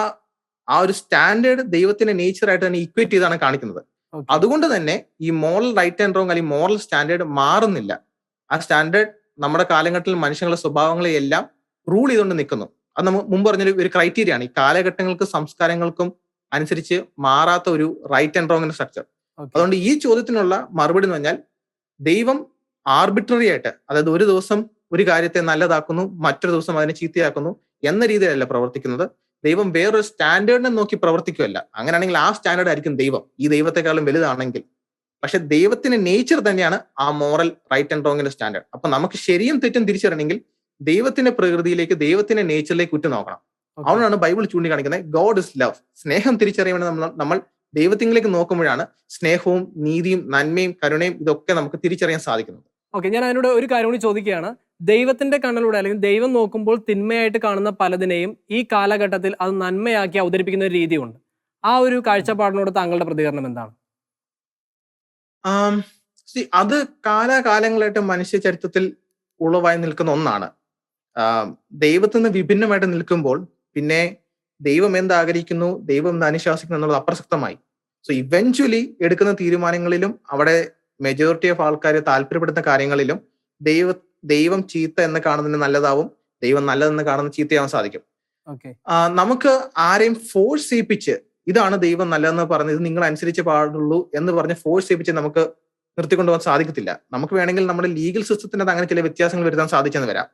ആ ഒരു സ്റ്റാൻഡേർഡ് ദൈവത്തിന്റെ നേച്ചറായിട്ട് തന്നെ ഇക്വേറ്റ് ചെയ്താണ് കാണിക്കുന്നത്. അതുകൊണ്ട് തന്നെ ഈ മോറൽ റൈറ്റ് ആൻഡ് റോങ് അല്ലെങ്കിൽ മോറൽ സ്റ്റാൻഡേർഡ് മാറുന്നില്ല. ആ സ്റ്റാൻഡേർഡ് നമ്മുടെ കാലഘട്ടത്തിൽ മനുഷ്യങ്ങളുടെ സ്വഭാവങ്ങളെ എല്ലാം റൂൾ ചെയ്തുകൊണ്ട് നിൽക്കുന്നു. അത് നമ്മൾ മുമ്പ് പറഞ്ഞൊരു ഒരു ക്രൈറ്റീരിയ ആണ്. ഈ കാലഘട്ടങ്ങൾക്കും സംസ്കാരങ്ങൾക്കും അനുസരിച്ച് മാറാത്ത ഒരു റൈറ്റ് ആൻഡ് റോങ്ങിന്റെ സ്ട്രക്ചർ അതുകൊണ്ട് ഈ ചോദ്യത്തിനുള്ള മറുപടി എന്ന് പറഞ്ഞാൽ ദൈവം ആർബിട്രറി ആയിട്ട് അതായത് ഒരു ദിവസം ഒരു കാര്യത്തെ നല്ലതാക്കുന്നു മറ്റൊരു ദിവസം അതിനെ ചീത്തയാക്കുന്നു എന്ന രീതിയിലല്ല പ്രവർത്തിക്കുന്നത്. ദൈവം വേറൊരു സ്റ്റാൻഡേർഡിനെ നോക്കി പ്രവർത്തിക്കുകയല്ല. അങ്ങനെയാണെങ്കിൽ ആ സ്റ്റാൻഡേർഡ് ആയിരിക്കും ദൈവം. ഈ ദൈവത്തെക്കാളും വലുതാണെങ്കിൽ. പക്ഷെ ദൈവത്തിന്റെ നേച്ചർ തന്നെയാണ് ആ മോറൽ റൈറ്റ് ആൻഡ് റോങ്ങിന്റെ സ്റ്റാൻഡേർഡ്. അപ്പൊ നമുക്ക് ശരിയും തെറ്റും തിരിച്ചറിയണമെങ്കിൽ ദൈവത്തിന്റെ പ്രകൃതിയിലേക്ക് ദൈവത്തിന്റെ നേച്ചറിലേക്ക് ഉറ്റു നോക്കണം അതുകൊണ്ടാണ് ബൈബിൾ ചൂണ്ടിക്കാണിക്കുന്നത് ഗോഡ് ഇസ് ലവ് സ്നേഹം തിരിച്ചറിയുമ്പോൾ നമ്മൾ നമ്മൾ ദൈവത്തിലേക്ക് നോക്കുമ്പോഴാണ് സ്നേഹവും നീതിയും നന്മയും കരുണയും ഇതൊക്കെ നമുക്ക് തിരിച്ചറിയാൻ സാധിക്കുന്നത്. ഓക്കെ ഞാൻ അതിനോട് ഒരു കാര്യം കൂടി ചോദിക്കുകയാണ്. ദൈവത്തിന്റെ കണ്ണിലൂടെ അല്ലെങ്കിൽ ദൈവം നോക്കുമ്പോൾ തിന്മയായിട്ട് കാണുന്ന പലതിനെയും ഈ കാലഘട്ടത്തിൽ അത് നന്മയാക്കി അവതരിപ്പിക്കുന്ന ഒരു രീതിയുണ്ട്. ആ ഒരു കാഴ്ചപ്പാടിനോട് താങ്കളുടെ പ്രതികരണം എന്താണ്? അത് കാലാകാലങ്ങളായിട്ട് മനുഷ്യ ചരിത്രത്തിൽ ഉളവായി നിൽക്കുന്ന ഒന്നാണ്. ദൈവത്തിൽ നിന്ന് വിഭിന്നമായിട്ട് നിൽക്കുമ്പോൾ പിന്നെ ദൈവം എന്ത് ആഗ്രഹിക്കുന്നു ദൈവം എന്ത് അനുശാസിക്കുന്നു എന്നുള്ളത് അപ്രസക്തമായി. സോ ഇവഞ്ച്വലി എടുക്കുന്ന തീരുമാനങ്ങളിലും അവിടെ മെജോറിറ്റി ഓഫ് ആൾക്കാർ താല്പര്യപ്പെടുന്ന കാര്യങ്ങളിലും ദൈവ ദൈവം ചീത്ത എന്ന് കാണുന്നതിന് നല്ലതാവും ദൈവം നല്ലതെന്ന് കാണുന്ന ചീത്തയാവാൻ സാധിക്കും. നമുക്ക് ആരെയും ഫോഴ്സ് ചെയ്യിപ്പിച്ച് ഇതാണ് ദൈവം നല്ലതെന്ന് പറഞ്ഞ് ഇത് നിങ്ങൾ അനുസരിച്ച് പാടുള്ളൂ എന്ന് പറഞ്ഞ് ഫോഴ്സ് ചെയ്യിപ്പിച്ച് നമുക്ക് നിർത്തിക്കൊണ്ടുപോകാൻ സാധിക്കത്തില്ല. നമുക്ക് വേണമെങ്കിൽ നമ്മുടെ ലീഗൽ സിസ്റ്റത്തിന് അങ്ങനെ ചില വ്യത്യാസങ്ങൾ വരുത്താൻ സാധിച്ചെന്ന് വരാം.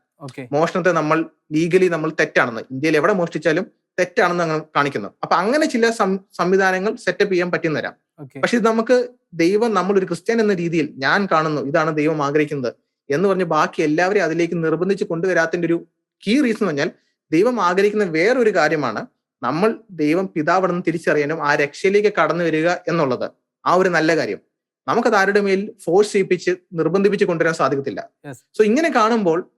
മോഷണത്തെ നമ്മൾ ലീഗലി നമ്മൾ തെറ്റാണെന്ന്. ഇന്ത്യയിൽ എവിടെ മോഷ്ടിച്ചാലും തെറ്റാണെന്ന് അങ്ങനെ കാണിക്കുന്നു. അപ്പൊ അങ്ങനെ ചില സംവിധാനങ്ങൾ സെറ്റപ്പ് ചെയ്യാൻ പറ്റും വരാം. പക്ഷെ ഇത് നമുക്ക് ദൈവം നമ്മൾ ഒരു ക്രിസ്ത്യൻ എന്ന രീതിയിൽ ഞാൻ കാണുന്നു ഇതാണ് ദൈവം ആഗ്രഹിക്കുന്നത് എന്ന് പറഞ്ഞ് ബാക്കി എല്ലാവരെയും അതിലേക്ക് നിർബന്ധിച്ച് കൊണ്ടുവരാത്തിന്റെ ഒരു കീ റീസൺ എന്ന് പറഞ്ഞാൽ ദൈവം ആഗ്രഹിക്കുന്ന വേറൊരു കാര്യമാണ് നമ്മൾ ദൈവം പിതാവെന്ന് തിരിച്ചറിയാനും ആ രക്ഷയിലേക്ക് കടന്നു വരിക എന്നുള്ളത്. ആ ഒരു നല്ല കാര്യം. നമുക്കത് ആരുടെ മേൽ ഫോഴ്സ് ചെയ്യിപ്പിച്ച് നിർബന്ധിപ്പിച്ച് കൊണ്ടുവരാൻ സാധിക്കത്തില്ല. സോ ഇങ്ങനെ കാണുമ്പോൾ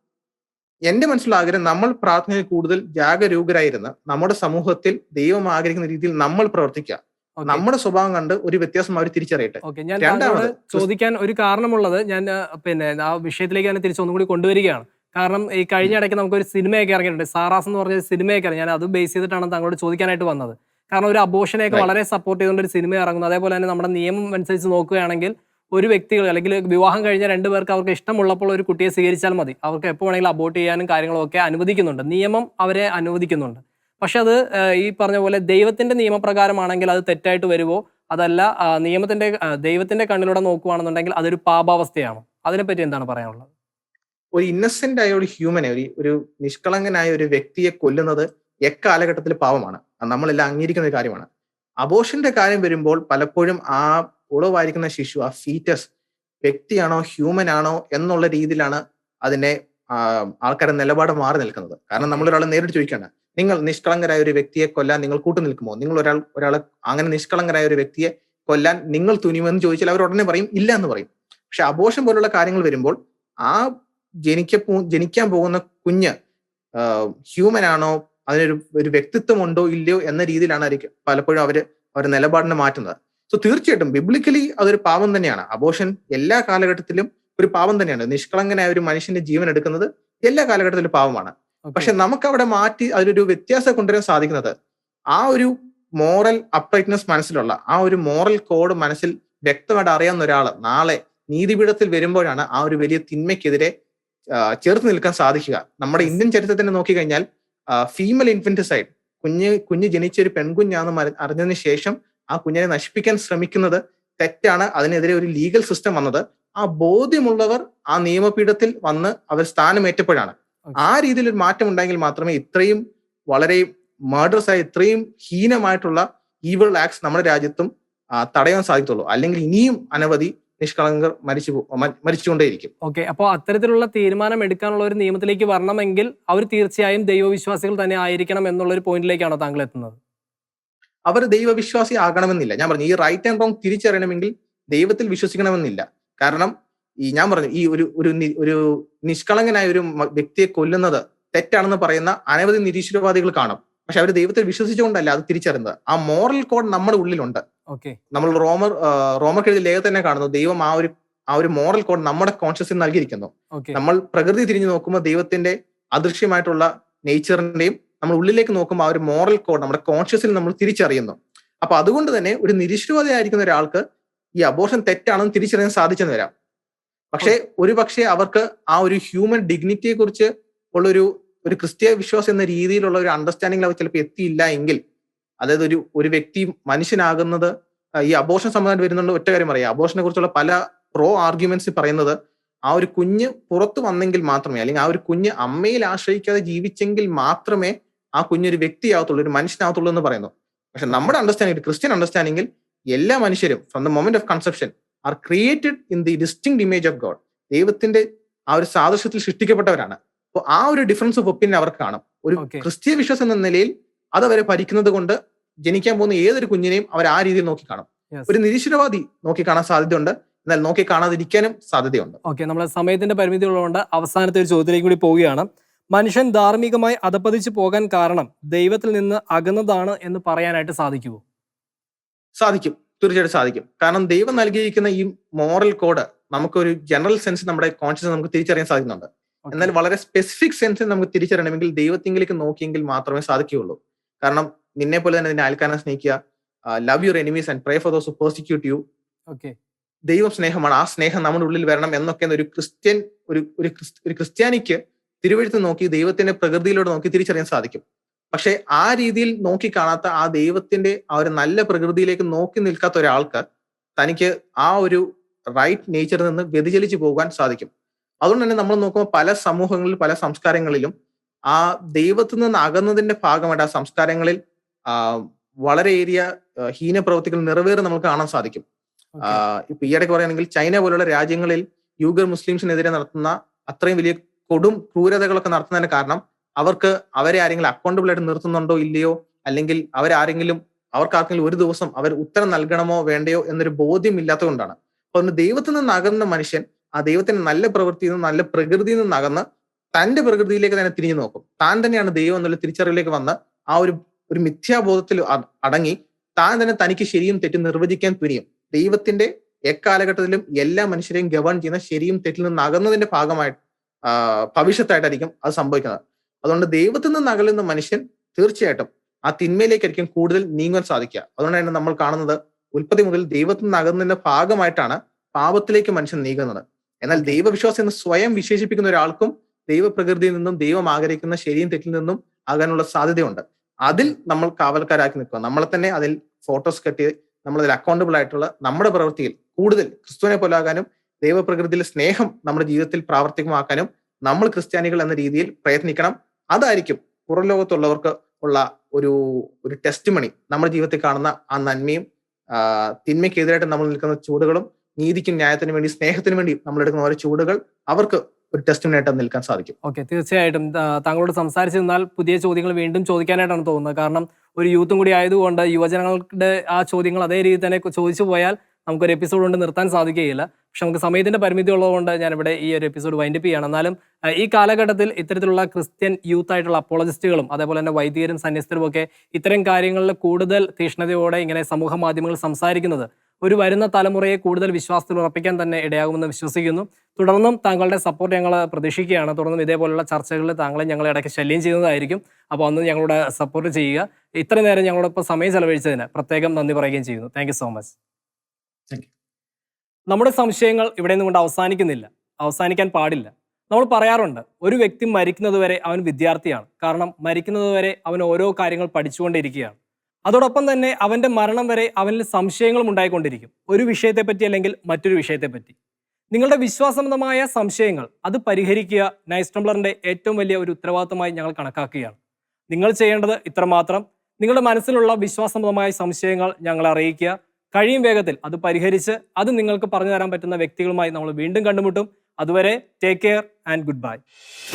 എന്റെ മനസ്സിലാഗ്രഹം നമ്മൾ പ്രാർത്ഥനയിൽ കൂടുതൽ ജാഗരൂകരായിരുന്ന നമ്മുടെ സമൂഹത്തിൽ ദൈവം ആഗ്രഹിക്കുന്ന രീതിയിൽ നമ്മൾ പ്രവർത്തിക്കുക. നമ്മുടെ സ്വഭാവം കണ്ട് ഒരു വ്യത്യാസം അവർ തിരിച്ചറിയട്ടെ. ഓക്കെ ഞാൻ രണ്ടാമത് ചോദിക്കാൻ ഒരു കാരണമുള്ളത് ഞാൻ പിന്നെ ആ വിഷയത്തിലേക്ക് തന്നെ തിരിച്ചു ഒന്നും കൂടി കൊണ്ടുവരികയാണ്. കാരണം ഈ കഴിഞ്ഞ ഇടയ്ക്ക് നമുക്ക് ഒരു സിനിമയൊക്കെ ഇറങ്ങിയിട്ടുണ്ട്. സാറാസ് എന്ന് പറഞ്ഞ സിനിമയൊക്കെ ഇറങ്ങി. ഞാൻ അത് ബേസ് ചെയ്തിട്ടാണ് താങ്കളോട് ചോദിക്കാനായിട്ട് വന്നത്. കാരണം ഒരു അബോഷനെയൊക്കെ. വളരെ സപ്പോർട്ട് ചെയ്തുകൊണ്ട് ഒരു സിനിമ ഇറങ്ങുന്നു. അതേപോലെ തന്നെ നമ്മുടെ നിയമം അനുസരിച്ച് നോക്കുകയാണെങ്കിൽ ഒരു വ്യക്തികൾ അല്ലെങ്കിൽ വിവാഹം കഴിഞ്ഞ രണ്ട് പേർക്ക് അവർക്ക് ഇഷ്ടമുള്ളപ്പോൾ ഒരു കുട്ടിയെ സ്വീകരിച്ചാൽ മതി. അവർക്ക് എപ്പോൾ വേണമെങ്കിലും അബോർട്ട് ചെയ്യാനും കാര്യങ്ങളൊക്കെ അനുവദിക്കുന്നുണ്ട്. നിയമം അവരെ അനുവദിക്കുന്നുണ്ട്. പക്ഷെ അത് ഈ പറഞ്ഞ പോലെ ദൈവത്തിന്റെ നിയമപ്രകാരമാണെങ്കിൽ അത് തെറ്റായിട്ട് വരുമോ അതല്ല നിയമത്തിന്റെ ദൈവത്തിന്റെ കണ്ണിലൂടെ നോക്കുകയാണെന്നുണ്ടെങ്കിൽ അതൊരു പാപാവസ്ഥയാണോ. അതിനെപ്പറ്റി എന്താണ് പറയാനുള്ളത്? ഒരു ഇന്നസെന്റ് ആയ ഒരു ഹ്യൂമനെ ഒരു ഒരു നിഷ്കളങ്കനായ ഒരു വ്യക്തിയെ കൊല്ലുന്നത് എക്കാലഘട്ടത്തിൽ പാവമാണ് നമ്മളെല്ലാം അംഗീകരിക്കുന്ന ഒരു കാര്യമാണ്. അബോഷന്റെ കാര്യം വരുമ്പോൾ പലപ്പോഴും ആ ഉളവായിരിക്കുന്ന ശിശു ആ ഫീറ്റസ് വ്യക്തിയാണോ ഹ്യൂമൻ ആണോ എന്നുള്ള രീതിയിലാണ് അതിനെ ആൾക്കാരുടെ നിലപാട് മാറി നിൽക്കുന്നത്. കാരണം നമ്മൾ ഒരാളെ നേരിട്ട് ചോദിക്കുകയാണ് നിങ്ങൾ നിഷ്കളങ്കരായ ഒരു വ്യക്തിയെ കൊല്ലാൻ നിങ്ങൾ കൂട്ടു നിൽക്കുമോ നിങ്ങൾ ഒരാൾ ഒരാളെ അങ്ങനെ നിഷ്കളങ്കരായ ഒരു വ്യക്തിയെ കൊല്ലാൻ നിങ്ങൾ തുനിയുമെന്ന് ചോദിച്ചാൽ അവർ ഉടനെ പറയും ഇല്ല എന്ന് പറയും. പക്ഷെ അബോഷം പോലുള്ള കാര്യങ്ങൾ വരുമ്പോൾ ആ ജനിക്ക ജനിക്കാൻ പോകുന്ന കുഞ്ഞ് ഹ്യൂമൻ ആണോ അതിനൊരു ഒരു വ്യക്തിത്വം ഉണ്ടോ ഇല്ലയോ എന്ന രീതിയിലാണ് പലപ്പോഴും അവർ അവരുടെ നിലപാടിനെ മാറ്റുന്നത്. സോ തീർച്ചയായിട്ടും ബിബ്ലിക്കലി അതൊരു പാപം തന്നെയാണ്. അബോഷൻ എല്ലാ കാലഘട്ടത്തിലും ഒരു പാപം തന്നെയാണ്. നിഷ്കളങ്കനായ ഒരു മനുഷ്യന്റെ ജീവൻ എടുക്കുന്നത് എല്ലാ കാലഘട്ടത്തിലും പാപമാണ്. പക്ഷെ നമുക്ക് അവിടെ മാറ്റി അതിലൊരു വ്യത്യാസം കൊണ്ടുവരാൻ സാധിക്കുന്നത് ആ ഒരു മോറൽ അപ്രൈറ്റ്നസ് മനസ്സിലുള്ള ആ ഒരു മോറൽ കോഡ് മനസ്സിൽ വ്യക്തമായിട്ട് അറിയാവുന്ന ഒരാൾ നാളെ നീതിപീഠത്തിൽ വരുമ്പോഴാണ് ആ ഒരു വലിയ തിന്മയ്ക്കെതിരെ ചേർത്ത് നിൽക്കാൻ സാധിക്കുക. നമ്മുടെ ഇന്ത്യൻ ചരിത്രത്തിനെ നോക്കിക്കഴിഞ്ഞാൽ ഫീമെയിൽ ഇൻഫന്റിസൈഡ് കുഞ്ഞ് കുഞ്ഞ് ജനിച്ച ഒരു പെൺകുഞ്ഞാന്ന് അറിഞ്ഞതിന് ശേഷം ആ കുഞ്ഞിനെ നശിപ്പിക്കാൻ ശ്രമിക്കുന്നത് തെറ്റാണ്. അതിനെതിരെ ഒരു ലീഗൽ സിസ്റ്റം വന്നത്. ആ ബോധ്യമുള്ളവർ ആ നിയമപീഠത്തിൽ വന്ന് അവർ സ്ഥാനമേറ്റപ്പോഴാണ്. ആ രീതിയിൽ ഒരു മാറ്റം ഉണ്ടെങ്കിൽ മാത്രമേ ഇത്രയും വളരെ മർഡേഴ്സ് ആയ ഇത്രയും ഹീനമായിട്ടുള്ള ഈവിൾ ആക്ട്സ് നമ്മുടെ രാജ്യത്തും തടയാൻ സാധിക്കുള്ളൂ അല്ലെങ്കിൽ ഇനിയും അനവധി നിഷ്കളങ്കർ മരിച്ചു മരിച്ചുകൊണ്ടേയിരിക്കും. ഓക്കെ. അപ്പോൾ അത്തരത്തിലുള്ള തീരുമാനം എടുക്കാനുള്ള ഒരു നിയമത്തിലേക്ക് വരണമെങ്കിൽ അവർ തീർച്ചയായും ദൈവവിശ്വാസികൾ തന്നെ ആയിരിക്കണം എന്നുള്ള ഒരു പോയിന്റിലേക്കാണോ താങ്കൾ എത്തുന്നത്? അവർ ദൈവവിശ്വാസി ആകണമെന്നില്ല. ഞാൻ പറഞ്ഞു ഈ റൈറ്റ് ആൻഡ് റോങ് തിരിച്ചറിയണമെങ്കിൽ ദൈവത്തിൽ വിശ്വസിക്കണമെന്നില്ല. കാരണം ഈ ഞാൻ പറഞ്ഞു ഈ ഒരു ഒരു ഒരു നിഷ്കളങ്കനായ ഒരു വ്യക്തിയെ കൊല്ലുന്നത് തെറ്റാണെന്ന് പറയുന്ന അനവധി നിരീശ്വരവാദികൾ കാണും. പക്ഷെ അവർ ദൈവത്തിൽ വിശ്വസിച്ചുകൊണ്ടല്ല അത് തിരിച്ചറിയുന്നത്. ആ മോറൽ കോഡ് നമ്മുടെ ഉള്ളിലുണ്ട്. ഓക്കെ. നമ്മൾ റോമർ റോമർ കെഴുതി ലേഖ തന്നെ കാണുന്നു ദൈവം ആ ഒരു ആ ഒരു മോറൽ കോഡ് നമ്മുടെ കോൺഷ്യസിൽ നൽകിയിരിക്കുന്നു. നമ്മൾ പ്രകൃതി തിരിഞ്ഞു നോക്കുമ്പോൾ ദൈവത്തിന്റെ അദൃശ്യമായിട്ടുള്ള നേച്ചറിന്റെയും നമ്മൾ ഉള്ളിലേക്ക് നോക്കുമ്പോൾ ആ ഒരു മോറൽ കോഡ് നമ്മുടെ കോൺഷ്യസിൽ നമ്മൾ തിരിച്ചറിയുന്നു. അപ്പൊ അതുകൊണ്ട് തന്നെ ഒരു നിരീശ്വരവാദി ആയിരിക്കുന്ന ഒരാൾക്ക് ഈ അബോർഷൻ തെറ്റാണെന്ന് തിരിച്ചറിയാൻ സാധിച്ചെന്ന് വരാം. പക്ഷേ ഒരു പക്ഷേ അവർക്ക് ആ ഒരു ഹ്യൂമൻ ഡിഗ്നിറ്റിയെ കുറിച്ച് ഉള്ളൊരു ഒരു ക്രിസ്ത്യ വിശ്വാസം എന്ന രീതിയിലുള്ള ഒരു അണ്ടർസ്റ്റാൻഡിംഗിൽ അവർ ചിലപ്പോൾ എത്തിയില്ല എങ്കിൽ അതായത് ഒരു ഒരു വ്യക്തി മനുഷ്യനാകുന്നത് ഈ അബോർഷൻ സംബന്ധമായിട്ട് വരുന്നുണ്ട് ഒറ്റ കാര്യം പറയാം. അബോർഷനെ കുറിച്ചുള്ള പല പ്രോ ആർഗ്യുമെന്റ്സ് പറയുന്നത് ആ ഒരു കുഞ്ഞ് പുറത്തു വന്നെങ്കിൽ മാത്രമേ അല്ലെങ്കിൽ ആ ഒരു കുഞ്ഞ് അമ്മയിൽ ആശ്രയിക്കാതെ ജീവിച്ചെങ്കിൽ മാത്രമേ ആ കുഞ്ഞൊരു വ്യക്തിയാകത്തുള്ളൂ ഒരു മനുഷ്യനാകത്തുള്ളൂ എന്ന് പറയുന്നു. പക്ഷെ നമ്മുടെ അണ്ടർസ്റ്റാൻഡിംഗ് ക്രിസ്ത്യൻ അണ്ടർസ്റ്റാൻഡിംഗിൽ എല്ലാ മനുഷ്യരും from the moment of conception are created in the distinct image of God ദൈവത്തിന്റെ ആ ഒരു സാദൃശ്യത്തിൽ സൃഷ്ടിക്കപ്പെട്ടവരാണ്. അപ്പോൾ ആ ഒരു ഡിഫറൻസ് ഓഫ് ഒപ്പീനിയൻ അവർക്ക് കാണും. ഒരു ക്രിസ്ത്യ ക്രിസ്തീയ വിശ്വാസം എന്ന നിലയിൽ അത് അവരെ ഭരിക്കുന്നത് കൊണ്ട് ജനിക്കാൻ പോകുന്ന ഏതൊരു കുഞ്ഞിനെയും അവർ ആ രീതിയിൽ നോക്കി കാണും. ഒരു നിരീശ്വരവാദി നോക്കി കാണാൻ സാധ്യതയുണ്ട്. എന്നാൽ നോക്കി കാണാതിരിക്കാനും സാധ്യതയുണ്ട്. ഓക്കെ നമ്മുടെ സമയത്തിന്റെ പരിമിതി ഉള്ളതുകൊണ്ട് അവസാനത്തെ ഒരു ചോദ്യത്തിലേക്ക് കൂടി പോവുകയാണ്. മനുഷ്യൻ ധാർമ്മികമായി അധപ്പതിച്ചു പോകാൻ കാരണം ദൈവത്തിൽ നിന്ന് അകന്നതാണ് എന്ന് പറയാനായിട്ട് സാധിക്കുമോ സാധിക്കും. തീർച്ചയായിട്ടും സാധിക്കും. കാരണം ദൈവം നൽകിയിരിക്കുന്ന ഈ മോറൽ കോഡ് നമുക്കൊരു ജനറൽ സെൻസ് നമ്മുടെ കോൺഷ്യസ് നമുക്ക് തിരിച്ചറിയാൻ സാധിക്കുന്നുണ്ട്. എന്നാൽ വളരെ സ്പെസിഫിക് സെൻസിൽ നമുക്ക് തിരിച്ചറിയണമെങ്കിൽ ദൈവത്തിങ്കിലേക്ക് നോക്കിയെങ്കിൽ മാത്രമേ സാധിക്കുകയുള്ളൂ. കാരണം നിന്നെ പോലെ തന്നെ നിന്നെ അയൽക്കാരനെ സ്നേഹിക്കുക love your enemies and pray for those persecute you okay. ദൈവം സ്നേഹമാണ്. ആ സ്നേഹം നമ്മുടെ ഉള്ളിൽ വരണം എന്നൊക്കെ ഒരു ക്രിസ്ത്യൻ ഒരു ഒരു ക്രിസ്ത്യാനിക്ക് തിരുവഴുത്ത് നോക്കി ദൈവത്തിന്റെ പ്രകൃതിയിലൂടെ നോക്കി തിരിച്ചറിയാൻ സാധിക്കും. പക്ഷെ ആ രീതിയിൽ നോക്കി കാണാത്ത ആ ദൈവത്തിന്റെ ആ ഒരു നല്ല പ്രകൃതിയിലേക്ക് നോക്കി നിൽക്കാത്ത ഒരാൾക്ക് തനിക്ക് ആ ഒരു റൈറ്റ് നേച്ചറിൽ നിന്ന് വ്യതിചലിച്ചു പോകാൻ സാധിക്കും. അതുകൊണ്ട് തന്നെ നമ്മൾ നോക്കുമ്പോൾ പല സമൂഹങ്ങളിലും പല സംസ്കാരങ്ങളിലും ആ ദൈവത്തിൽ നിന്ന് അകന്നതിന്റെ ഭാഗമായിട്ട് ആ സംസ്കാരങ്ങളിൽ ആ വളരെയേറിയ ഹീന പ്രവൃത്തികൾ നിറവേറി നമുക്ക് കാണാൻ സാധിക്കും. ഇപ്പൊ ഈയിടയ്ക്ക് പറയുകയാണെങ്കിൽ ചൈന പോലുള്ള രാജ്യങ്ങളിൽ യൂഗർ മുസ്ലിംസിനെതിരെ നടത്തുന്ന അത്രയും വലിയ കൊടും ക്രൂരതകളൊക്കെ നടത്തുന്നതിന് കാരണം അവർക്ക് അവരെ ആരെങ്കിലും അക്കൗണ്ടബിൾ ആയിട്ട് നിർത്തുന്നുണ്ടോ ഇല്ലയോ? അല്ലെങ്കിൽ അവരാരെങ്കിലും അവർക്ക് ആർക്കെങ്കിലും ഒരു ദിവസം അവർ ഉത്തരം നൽകണമോ വേണ്ടയോ എന്നൊരു ബോധ്യം ഇല്ലാത്തതുകൊണ്ടാണ് അപ്പൊ അതുകൊണ്ട് ദൈവത്തിൽ നിന്ന് അകന്ന മനുഷ്യൻ ആ ദൈവത്തിന്റെ നല്ല പ്രവൃത്തിയിൽ നിന്ന് നല്ല പ്രകൃതിയിൽ നിന്ന് അകന്ന് തന്റെ പ്രകൃതിയിലേക്ക് തന്നെ തിരിഞ്ഞു നോക്കും. താൻ തന്നെയാണ് ദൈവം എന്നുള്ള തിരിച്ചറിവിലേക്ക് വന്ന് ആ ഒരു ഒരു മിഥ്യാബോധത്തിൽ അടങ്ങി താൻ തന്നെ തനിക്ക് ശരിയും തെറ്റും നിർവചിക്കാൻ തുനിയും. ദൈവത്തിന്റെ എക്കാലഘട്ടത്തിലും എല്ലാ മനുഷ്യരെയും ഗവൺ ചെയ്യുന്ന ശരിയും തെറ്റിൽ നിന്ന് അകന്നതിന്റെ ഭാഗമായിട്ട് ഭവിഷ്യത്തായിട്ടായിരിക്കും അത് സംഭവിക്കുന്നത്. അതുകൊണ്ട് ദൈവത്തിൽ നിന്ന് അകലുന്ന മനുഷ്യൻ തീർച്ചയായിട്ടും ആ തിന്മയിലേക്കായിരിക്കും കൂടുതൽ നീങ്ങാൻ സാധിക്കുക. അതുകൊണ്ടാണ് നമ്മൾ കാണുന്നത് ഉൽപ്പത്തി മുതൽ ദൈവത്തിൽ നിന്ന് അകന്നതിന്റെ ഭാഗമായിട്ടാണ് പാപത്തിലേക്ക് മനുഷ്യൻ നീങ്ങുന്നത്. എന്നാൽ ദൈവവിശ്വാസം എന്ന് സ്വയം വിശേഷിപ്പിക്കുന്ന ഒരാൾക്കും ദൈവപ്രകൃതിയിൽ നിന്നും ദൈവം ആഗ്രഹിക്കുന്ന ശരിയും തെറ്റിൽ നിന്നും ആകാനുള്ള സാധ്യതയുണ്ട്. അതിൽ നമ്മൾ കാവൽക്കാരാക്കി നിൽക്കുക. നമ്മളെ തന്നെ അതിൽ ഫോട്ടോസ് കെട്ടി നമ്മളതിൽ അക്കൗണ്ടബിൾ ആയിട്ടുള്ള നമ്മുടെ പ്രവൃത്തിയിൽ കൂടുതൽ ക്രിസ്തുവിനെ പോലാകാനും ദൈവപ്രകൃതിയിലെ സ്നേഹം നമ്മുടെ ജീവിതത്തിൽ പ്രാവർത്തികമാക്കാനും നമ്മൾ ക്രിസ്ത്യാനികൾ എന്ന രീതിയിൽ പ്രയത്നിക്കണം. അതായിരിക്കും പുറം ലോകത്തുള്ളവർക്ക് ഉള്ള ഒരു ഒരു ടെസ്റ്റ് മണി നമ്മുടെ ജീവിതത്തിൽ കാണുന്ന ആ നന്മയും തിന്മയ്ക്കെതിരായിട്ട് നമ്മൾ നിൽക്കുന്ന ചൂടുകളും നീതിക്കും ന്യായത്തിനും വേണ്ടി സ്നേഹത്തിനു വേണ്ടി നമ്മൾ എടുക്കുന്ന ഓരോ ചൂടുകൾ അവർക്ക് ഒരു ടെസ്റ്റ് മണിയായിട്ട് നിൽക്കാൻ സാധിക്കും. ഓക്കെ തീർച്ചയായിട്ടും. താങ്കളോട് സംസാരിച്ചു നിന്നാൽ പുതിയ ചോദ്യങ്ങൾ വീണ്ടും ചോദിക്കാനായിട്ടാണ് തോന്നുന്നത്. കാരണം ഒരു യൂത്തും കൂടി ആയതുകൊണ്ട് യുവജനങ്ങളുടെ ആ ചോദ്യങ്ങൾ അതേ രീതിയിൽ തന്നെ ചോദിച്ചു പോയാൽ നമുക്കൊരു എപ്പിസോഡ് കൊണ്ട് നിർത്താൻ സാധിക്കുകയില്ല. പക്ഷെ നമുക്ക് സമയത്തിന്റെ പരിമിതി ഉള്ളതുകൊണ്ട് ഞാനിവിടെ ഈ ഒരു എപ്പിസോഡ് വൈൻഡപ്പ് ചെയ്യാണ്. എന്നാലും ഈ കാലഘട്ടത്തിൽ ഇത്തരത്തിലുള്ള ക്രിസ്ത്യൻ യൂത്ത് ആയിട്ടുള്ള അപ്പോളജിസ്റ്റുകളും അതേപോലെ തന്നെ വൈദികരും സന്യസ്തരും ഒക്കെ ഇത്തരം കാര്യങ്ങളിൽ കൂടുതൽ തീഷ്ണതയോടെ ഇങ്ങനെ സമൂഹ മാധ്യമങ്ങൾ സംസാരിക്കുന്നത് ഒരു വരുന്ന തലമുറയെ കൂടുതൽ വിശ്വാസത്തിൽ ഉറപ്പിക്കാൻ തന്നെ ഇടയാകുമെന്ന് വിശ്വസിക്കുന്നു. തുടർന്നും താങ്കളുടെ സപ്പോർട്ട് ഞങ്ങൾ പ്രതീക്ഷിക്കുകയാണ്. തുടർന്നും ഇതേപോലുള്ള ചർച്ചകളിൽ താങ്കളെ ഞങ്ങൾ ഇടയ്ക്ക് ശല്യം ചെയ്യുന്നതായിരിക്കും. അപ്പോൾ അന്ന് ഞങ്ങളുടെ സപ്പോർട്ട് ചെയ്യുക. ഇത്ര നേരം ഞങ്ങളോടൊപ്പം സമയം ചെലവഴിച്ചതിന് പ്രത്യേകം നന്ദി പറയുകയും ചെയ്യുന്നു. Thank so much. നമ്മുടെ സംശയങ്ങൾ ഇവിടെ നിന്നുകൊണ്ട് അവസാനിക്കുന്നില്ല. അവസാനിക്കാൻ പാടില്ല. നമ്മൾ പറയാറുണ്ട് ഒരു വ്യക്തി മരിക്കുന്നത് വരെ അവൻ വിദ്യാർത്ഥിയാണ്. കാരണം മരിക്കുന്നത് വരെ അവൻ ഓരോ കാര്യങ്ങൾ പഠിച്ചുകൊണ്ടിരിക്കുകയാണ്. അതോടൊപ്പം തന്നെ അവന്റെ മരണം വരെ അവനിൽ സംശയങ്ങളും ഉണ്ടായിക്കൊണ്ടിരിക്കും. ഒരു വിഷയത്തെപ്പറ്റി അല്ലെങ്കിൽ മറ്റൊരു വിഷയത്തെപ്പറ്റി. നിങ്ങളുടെ വിശ്വാസമതമായ സംശയങ്ങൾ അത് പരിഹരിക്കുക നൈസ് ടംബ്ലറിന്റെ ഏറ്റവും വലിയ ഒരു ഉത്തരവാദിത്തമായി ഞങ്ങൾ കണക്കാക്കുകയാണ്. നിങ്ങൾ ചെയ്യേണ്ടത് ഇത്രമാത്രം. നിങ്ങളുടെ മനസ്സിലുള്ള വിശ്വാസമതമായ സംശയങ്ങൾ ഞങ്ങളെ അറിയിക്കുക. കഴിയും വേഗത്തിൽ. അത് പരിഹരിച്ച് അത് നിങ്ങൾക്ക് പറഞ്ഞു തരാൻ പറ്റുന്ന വ്യക്തികളുമായി നമ്മൾ വീണ്ടും കണ്ടുമുട്ടും. അതുവരെ take care and good bye